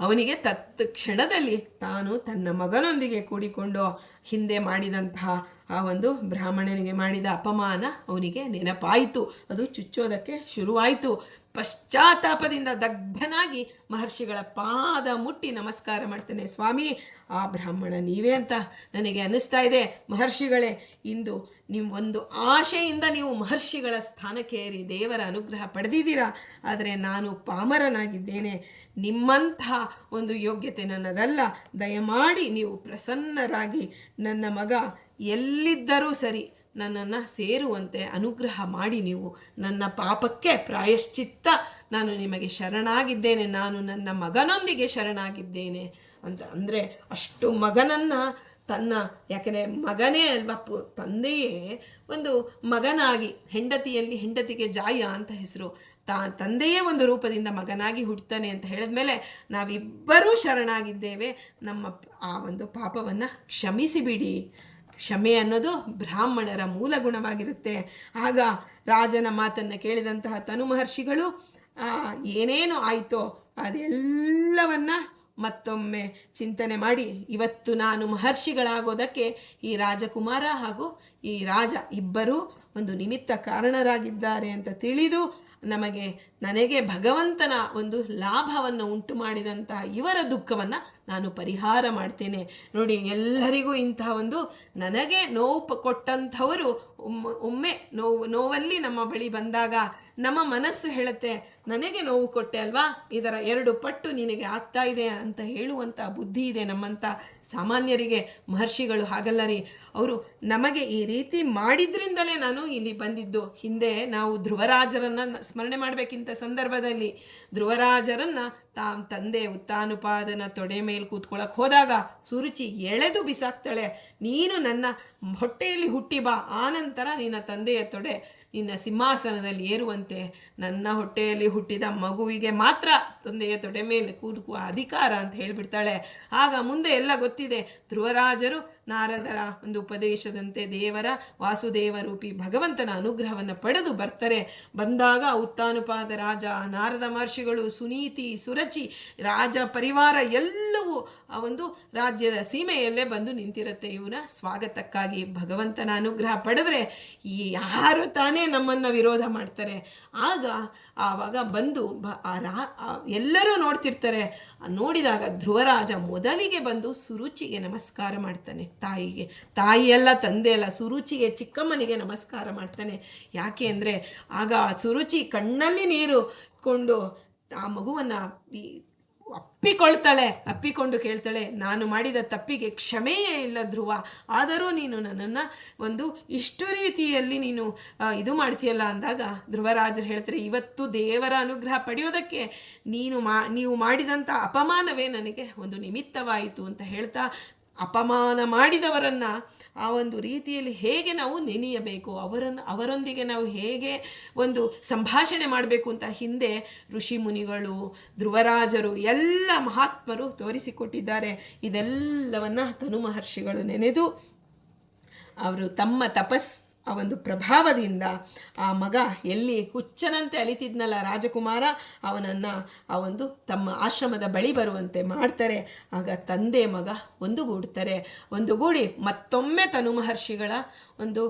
ಅವನಿಗೆ ತತ್ ಕ್ಷಣದಲ್ಲಿ ತಾನು ತನ್ನ ಮಗನೊಂದಿಗೆ ಕೂಡಿಕೊಂಡು ಹಿಂದೆ ಮಾಡಿದಂತಹ ಆ ಒಂದು ಬ್ರಾಹ್ಮಣನಿಗೆ ಮಾಡಿದ ಅಪಮಾನ ಅವನಿಗೆ ನೆನಪಾಯಿತು. ಅದು ಚುಚ್ಚೋದಕ್ಕೆ ಶುರುವಾಯಿತು. ಪಶ್ಚಾತ್ತಾಪದಿಂದ ದಗ್ಧನಾಗಿ ಮಹರ್ಷಿಗಳ ಪಾದ ಮುಟ್ಟಿ ನಮಸ್ಕಾರ ಮಾಡ್ತೇನೆ, ಸ್ವಾಮಿ. ಆ ಬ್ರಾಹ್ಮಣ ನೀವೇ ಅಂತ ನನಗೆ ಅನ್ನಿಸ್ತಾ ಇದೆ. ಮಹರ್ಷಿಗಳೇ, ಇಂದು ನಿಮ್ಮ ಒಂದು ಆಶೆಯಿಂದ ನೀವು ಮಹರ್ಷಿಗಳ ಸ್ಥಾನಕ್ಕೇರಿ ದೇವರ ಅನುಗ್ರಹ ಪಡೆದಿದ್ದೀರಾ. ಆದರೆ ನಾನು ಪಾಮರನಾಗಿದ್ದೇನೆ. ನಿಮ್ಮಂತಹ ಒಂದು ಯೋಗ್ಯತೆ ನನ್ನದಲ್ಲ. ದಯಮಾಡಿ ನೀವು ಪ್ರಸನ್ನರಾಗಿ ನನ್ನ ಮಗ ಎಲ್ಲಿದ್ದರೂ ಸರಿ ನನ್ನನ್ನು ಸೇರುವಂತೆ ಅನುಗ್ರಹ ಮಾಡಿ ನೀವು ನನ್ನ ಪಾಪಕ್ಕೆ ಪ್ರಾಯಶ್ಚಿತ್ತ ನಾನು ನಿಮಗೆ ಶರಣಾಗಿದ್ದೇನೆ. ನಾನು ನನ್ನ ಮಗನೊಂದಿಗೆ ಶರಣಾಗಿದ್ದೇನೆ ಅಂತ ಅಂದರೆ ಅಷ್ಟು ಮಗನನ್ನು ತನ್ನ ಯಾಕೆಂದರೆ ಮಗನೇ ಅಲ್ವಾ ಪು ತಂದೆಯೇ ಒಂದು ಮಗನಾಗಿ ಹೆಂಡತಿಯಲ್ಲಿ ಹೆಂಡತಿಗೆ ಜಾಯ ಅಂತ ಹೆಸರು ತಾ ತಂದೆಯೇ ಒಂದು ರೂಪದಿಂದ ಮಗನಾಗಿ ಹುಟ್ಟುತ್ತಾನೆ ಅಂತ ಹೇಳಿದ್ಮೇಲೆ ನಾವಿಬ್ಬರೂ ಶರಣಾಗಿದ್ದೇವೆ. ನಮ್ಮ ಆ ಒಂದು ಪಾಪವನ್ನು ಕ್ಷಮಿಸಿಬಿಡಿ. ಕ್ಷಮೆ ಅನ್ನೋದು ಬ್ರಾಹ್ಮಣರ ಮೂಲ ಗುಣವಾಗಿರುತ್ತೆ. ಆಗ ರಾಜನ ಮಾತನ್ನು ಕೇಳಿದಂತಹ ತನು ಮಹರ್ಷಿಗಳು ಏನೇನು ಆಯಿತೋ ಅದೆಲ್ಲವನ್ನ ಮತ್ತೊಮ್ಮೆ ಚಿಂತನೆ ಮಾಡಿ. ಇವತ್ತು ನಾನು ಮಹರ್ಷಿಗಳಾಗೋದಕ್ಕೆ ಈ ರಾಜಕುಮಾರ ಹಾಗೂ ಈ ರಾಜ ಇಬ್ಬರೂ ಒಂದು ನಿಮಿತ್ತ ಕಾರಣರಾಗಿದ್ದಾರೆ ಅಂತ ತಿಳಿದು ನಮಗೆ, ನನಗೆ ಭಗವಂತನ ಒಂದು ಲಾಭವನ್ನು ಉಂಟು ಮಾಡಿದಂತಹ ಇವರ ದುಃಖವನ್ನು ನಾನು ಪರಿಹಾರ ಮಾಡ್ತೇನೆ. ನೋಡಿ, ಎಲ್ಲರಿಗೂ ಇಂತಹ ಒಂದು ನನಗೆ ನೋವು ಕೊಟ್ಟಂಥವರು ಒಮ್ಮೆ ನೋವು, ನೋವಲ್ಲಿ ನಮ್ಮ ಬಳಿ ಬಂದಾಗ ನಮ್ಮ ಮನಸ್ಸು ಹೇಳುತ್ತೆ ನನಗೆ ನೋವು ಕೊಟ್ಟೆ ಅಲ್ವಾ? ಇದರ ಎರಡು ಪಟ್ಟು ನಿನಗೆ ಆಗ್ತಾ ಇದೆ ಅಂತ ಹೇಳುವಂಥ ಬುದ್ಧಿ ಇದೆ ನಮ್ಮಂಥ ಸಾಮಾನ್ಯರಿಗೆ, ಮಹರ್ಷಿಗಳು ಹಾಗಲ್ಲ ರೀ ಅವರು ನಮಗೆ ಈ ರೀತಿ ಮಾಡಿದ್ರಿಂದಲೇ ನಾನು ಇಲ್ಲಿ ಬಂದಿದ್ದು. ಹಿಂದೆ ನಾವು ಧ್ರುವರಾಜರನ್ನ ಸ್ಮರಣೆ ಮಾಡಬೇಕಿಂತ ಸಂದರ್ಭದಲ್ಲಿ ಧ್ರುವರಾಜರನ್ನ ತಾಮ್ ತಂದೆ ಉತ್ತಾನುಪಾದನ ತೊಡೆ ಮೇಲೆ ಕೂತ್ಕೊಳ್ಳೋಕೆ ಹೋದಾಗ ಸುರುಚಿ ಎಳೆದು ಬಿಸಾಕ್ತಾಳೆ. ನೀನು ನನ್ನ ಹೊಟ್ಟೆಯಲ್ಲಿ ಹುಟ್ಟಿ ಬಾ. ಆನಂತರ ನಿನ್ನ ತಂದೆಯ ತೊಡೆ ನಿನ್ನ ಸಿಂಹಾಸನದಲ್ಲಿ ಏರುವಂತೆ ನನ್ನ ಹೊಟ್ಟೆಯಲ್ಲಿ ಹುಟ್ಟಿದ ಮಗುವಿಗೆ ಮಾತ್ರ ತಂದೆಯ ತೊಡೆ ಮೇಲೆ ಕೂದುಕುವ ಅಧಿಕಾರ ಅಂತ ಹೇಳಿಬಿಡ್ತಾಳೆ. ಆಗ ಮುಂದೆ ಎಲ್ಲ ಗೊತ್ತಿದೆ. ಧ್ರುವರಾಜರು ನಾರದರ ಒಂದು ಉಪದೇಶದಂತೆ ದೇವರ ವಾಸುದೇವ ರೂಪಿ ಭಗವಂತನ ಅನುಗ್ರಹವನ್ನು ಪಡೆದು ಬರ್ತಾರೆ. ಬಂದಾಗ ಉತ್ತಾನುಪಾದ ರಾಜ, ನಾರದ ಮಹರ್ಷಿಗಳು, ಸುನೀತಿ, ಸುರಚಿ, ರಾಜ ಪರಿವಾರ ಎಲ್ಲವೂ ಆ ಒಂದು ರಾಜ್ಯದ ಸೀಮೆಯಲ್ಲೇ ಬಂದು ನಿಂತಿರುತ್ತೆ. ಇವನ ಸ್ವಾಗತಕ್ಕಾಗಿ ಭಗವಂತನ ಅನುಗ್ರಹ ಪಡೆದ್ರೆ ಯಾರು ತಾನೇ ನಮ್ಮನ್ನು ವಿರೋಧ ಮಾಡ್ತಾರೆ. ಆಗ ಆವಾಗ ಬಂದು ಬ, ಆ ರಾ ಎಲ್ಲರೂ ನೋಡ್ತಿರ್ತಾರೆ. ನೋಡಿದಾಗ ಧ್ರುವರಾಜ ಮೊದಲಿಗೆ ಬಂದು ಸುರುಚಿಗೆ ನಮಸ್ಕಾರ ಮಾಡ್ತಾನೆ ತಾಯಿಗೆ. ತಾಯಿಯಲ್ಲ ತಂದೆ ಅಲ್ಲ, ಸುರುಚಿಗೆ ಚಿಕ್ಕಮ್ಮನಿಗೆ ನಮಸ್ಕಾರ ಮಾಡ್ತಾನೆ. ಯಾಕೆ ಅಂದರೆ, ಆಗ ಸುರುಚಿ ಕಣ್ಣಲ್ಲಿ ನೀರು ಕೊಂಡು ಆ ಮಗುವನ್ನು ಅಪ್ಪಿಕೊಳ್ತಾಳೆ, ಅಪ್ಪಿಕೊಂಡು ಕೇಳ್ತಾಳೆ, ನಾನು ಮಾಡಿದ ತಪ್ಪಿಗೆ ಕ್ಷಮೆಯೇ ಇಲ್ಲ ಧ್ರುವ. ಆದರೂ ನೀನು ನನ್ನನ್ನು ಒಂದು ಇಷ್ಟು ರೀತಿಯಲ್ಲಿ ನೀನು ಇದು ಮಾಡ್ತೀಯಲ್ಲ ಅಂದಾಗ ಧ್ರುವರಾಜರು ಹೇಳ್ತಾರೆ, ಇವತ್ತು ದೇವರ ಅನುಗ್ರಹ ಪಡೆಯೋದಕ್ಕೆ ನೀನು ಮಾ, ನೀವು ಮಾಡಿದಂಥ ಅಪಮಾನವೇ ನನಗೆ ಒಂದು ನಿಮಿತ್ತವಾಯಿತು ಅಂತ ಹೇಳ್ತಾ ಅಪಮಾನ ಮಾಡಿದವರನ್ನು ಆ ಒಂದು ರೀತಿಯಲ್ಲಿ ಹೇಗೆ ನಾವು ನೆನೆಯಬೇಕು? ಅವರನ್ನು, ಅವರೊಂದಿಗೆ ನಾವು ಹೇಗೆ ಒಂದು ಸಂಭಾಷಣೆ ಮಾಡಬೇಕು ಅಂತ ಹಿಂದೆ ಋಷಿ ಮುನಿಗಳು, ಧ್ರುವರಾಜರು, ಎಲ್ಲ ಮಹಾತ್ಮರು ತೋರಿಸಿಕೊಟ್ಟಿದ್ದಾರೆ. ಇದೆಲ್ಲವನ್ನು ತನು ಮಹರ್ಷಿಗಳು ನೆನೆದು, ಅವರು ತಮ್ಮ ತಪಸ್ ಆ ಒಂದು ಪ್ರಭಾವದಿಂದ ಆ ಮಗ ಎಲ್ಲಿ ಹುಚ್ಚನಂತೆ ಅಲಿತಿದ್ನಲ್ಲ ರಾಜಕುಮಾರ, ಅವನನ್ನು ಆ ಒಂದು ತಮ್ಮ ಆಶ್ರಮದ ಬಳಿ ಬರುವಂತೆ ಮಾಡ್ತಾರೆ. ಆಗ ತಂದೆ ಮಗ ಒಂದುಗೂಡ್ತಾರೆ. ಒಂದುಗೂಡಿ ಮತ್ತೊಮ್ಮೆ ತನು ಮಹರ್ಷಿಗಳ ಒಂದು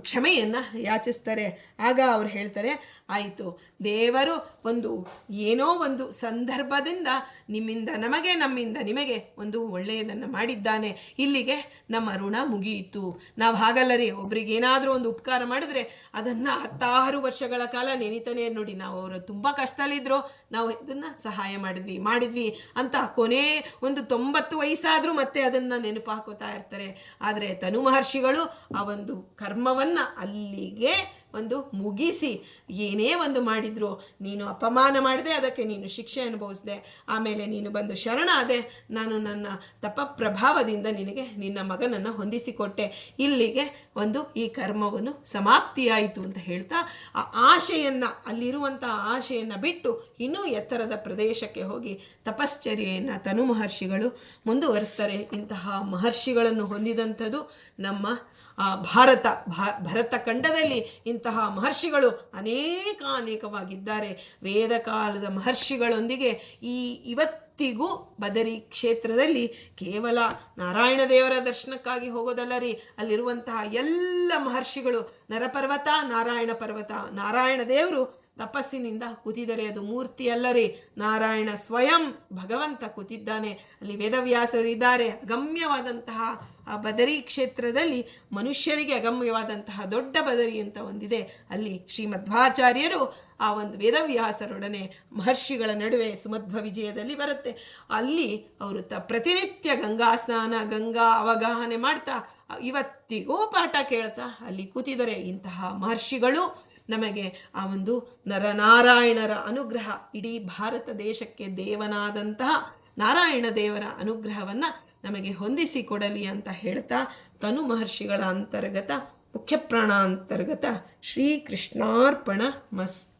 ಕ್ಷಮೆಯನ್ನು ಯಾಚಿಸ್ತಾರೆ. ಆಗ ಅವ್ರು ಹೇಳ್ತಾರೆ, ಆಯಿತು, ದೇವರು ಒಂದು ಏನೋ ಒಂದು ಸಂದರ್ಭದಿಂದ ನಿಮ್ಮಿಂದ ನಮಗೆ, ನಮ್ಮಿಂದ ನಿಮಗೆ ಒಂದು ಒಳ್ಳೆಯದನ್ನು ಮಾಡಿದ್ದಾನೆ. ಇಲ್ಲಿಗೆ ನಮ್ಮ ಋಣ ಮುಗಿಯಿತು. ನಾವು ಹಾಗಲ್ಲ ರೀ ಒಬ್ರಿಗೆ ಏನಾದರೂ ಒಂದು ಉಪಕಾರ ಮಾಡಿದ್ರೆ ಅದನ್ನು ಹತ್ತಾರು ವರ್ಷಗಳ ಕಾಲ ನೆನಿತಾನೆ ನೋಡಿ. ನಾವು ಅವರು ತುಂಬ ಕಷ್ಟದಲ್ಲಿದ್ರು ನಾವು ಇದನ್ನು ಸಹಾಯ ಮಾಡಿದ್ವಿ ಮಾಡಿದ್ವಿ ಅಂತ ಕೊನೆ ಒಂದು ತೊಂಬತ್ತು ವಯಸ್ಸಾದರೂ ಮತ್ತೆ ಅದನ್ನು ನೆನಪು ಹಾಕೋತಾ ಇರ್ತಾರೆ. ಆದರೆ ತನು ಮಹರ್ಷಿಗಳು ಆ ಒಂದು ಕರ್ಮವನ್ನು ಅಲ್ಲಿಗೆ ಒಂದು ಮುಗಿಸಿ ಏನೇ ಒಂದು ಮಾಡಿದ್ರು, ನೀನು ಅಪಮಾನ ಮಾಡಿದೆ, ಅದಕ್ಕೆ ನೀನು ಶಿಕ್ಷೆ ಅನುಭವಿಸಿದೆ. ಆಮೇಲೆ ನೀನು ಬಂದು ಶರಣಾದೆ ನಾನು ನನ್ನ ತಪ ಪ್ರಭಾವದಿಂದ ನಿನಗೆ ನಿನ್ನ ಮಗನನ್ನು ಹೊಂದಿಸಿಕೊಟ್ಟೆ. ಇಲ್ಲಿಗೆ ಒಂದು ಈ ಕರ್ಮವನ್ನು ಸಮಾಪ್ತಿಯಾಯಿತು ಅಂತ ಹೇಳ್ತಾ, ಆ ಆಶೆಯನ್ನು, ಅಲ್ಲಿರುವಂಥ ಆಶೆಯನ್ನು ಬಿಟ್ಟು ಇನ್ನೂ ಎತ್ತರದ ಪ್ರದೇಶಕ್ಕೆ ಹೋಗಿ ತಪಶ್ಚರ್ಯೆಯನ್ನು ತನು ಮಹರ್ಷಿಗಳು ಮುಂದುವರಿಸ್ತಾರೆ. ಇಂತಹ ಮಹರ್ಷಿಗಳನ್ನು ಹೊಂದಿದಂಥದ್ದು ನಮ್ಮ ಭಾರತ ಭರತ ಖಂಡದಲ್ಲಿ ಇಂತಹ ಮಹರ್ಷಿಗಳು ಅನೇಕ, ಅನೇಕವಾಗಿದ್ದಾರೆ. ವೇದ ಕಾಲದ ಮಹರ್ಷಿಗಳೊಂದಿಗೆ ಈ ಇವತ್ತಿಗೂ ಬದರಿ ಕ್ಷೇತ್ರದಲ್ಲಿ ಕೇವಲ ನಾರಾಯಣ ದೇವರ ದರ್ಶನಕ್ಕಾಗಿ ಹೋಗೋದಲ್ಲ ರೀ ಅಲ್ಲಿರುವಂತಹ ಎಲ್ಲ ಮಹರ್ಷಿಗಳು ನರಪರ್ವತ, ನಾರಾಯಣ ಪರ್ವತ, ನಾರಾಯಣ ದೇವರು ತಪಸ್ಸಿನಿಂದ ಕೂತಿದರೆ ಅದು ಮೂರ್ತಿ ಅಲ್ಲರಿ. ನಾರಾಯಣ ಸ್ವಯಂ ಭಗವಂತ ಕೂತಿದ್ದಾನೆ ಅಲ್ಲಿ ವೇದವ್ಯಾಸರಿದ್ದಾರೆ. ಅಗಮ್ಯವಾದಂತಹ ಆ ಬದರಿ ಕ್ಷೇತ್ರದಲ್ಲಿ ಮನುಷ್ಯರಿಗೆ ಅಗಮ್ಯವಾದಂತಹ ದೊಡ್ಡ ಬದರಿ ಅಂತ ಒಂದಿದೆ. ಅಲ್ಲಿ ಶ್ರೀಮಧ್ವಾಚಾರ್ಯರು ಆ ಒಂದು ವೇದವ್ಯಾಸರೊಡನೆ ಮಹರ್ಷಿಗಳ ನಡುವೆ ಸುಮಧ್ವ ವಿಜಯದಲ್ಲಿ ಬರುತ್ತೆ. ಅಲ್ಲಿ ಅವರು ತ ಪ್ರತಿನಿತ್ಯ ಗಂಗಾ ಸ್ನಾನ, ಗಂಗಾ ಅವಗಾಹನೆ ಮಾಡ್ತಾ, ಇವತ್ತಿಗೂ ಪಾಠ ಕೇಳ್ತಾ ಅಲ್ಲಿ ಕೂತಿದರೆ ಇಂತಹ ಮಹರ್ಷಿಗಳು ನಮಗೆ ಆ ಒಂದು ನರನಾರಾಯಣರ ಅನುಗ್ರಹ ಇಡೀ ಭಾರತ ದೇಶಕ್ಕೆ ದೇವನಾದಂತಹ ನಾರಾಯಣ ದೇವರ ಅನುಗ್ರಹವನ್ನು ನಮಗೆ ಹೊಂದಿಸಿ ಕೊಡಲಿ ಅಂತ ಹೇಳ್ತಾ ತನು ಮಹರ್ಷಿಗಳ ಅಂತರ್ಗತ ಮುಖ್ಯಪ್ರಾಣ ಅಂತರ್ಗತ ಶ್ರೀಕೃಷ್ಣಾರ್ಪಣ ಮಸ್ತು.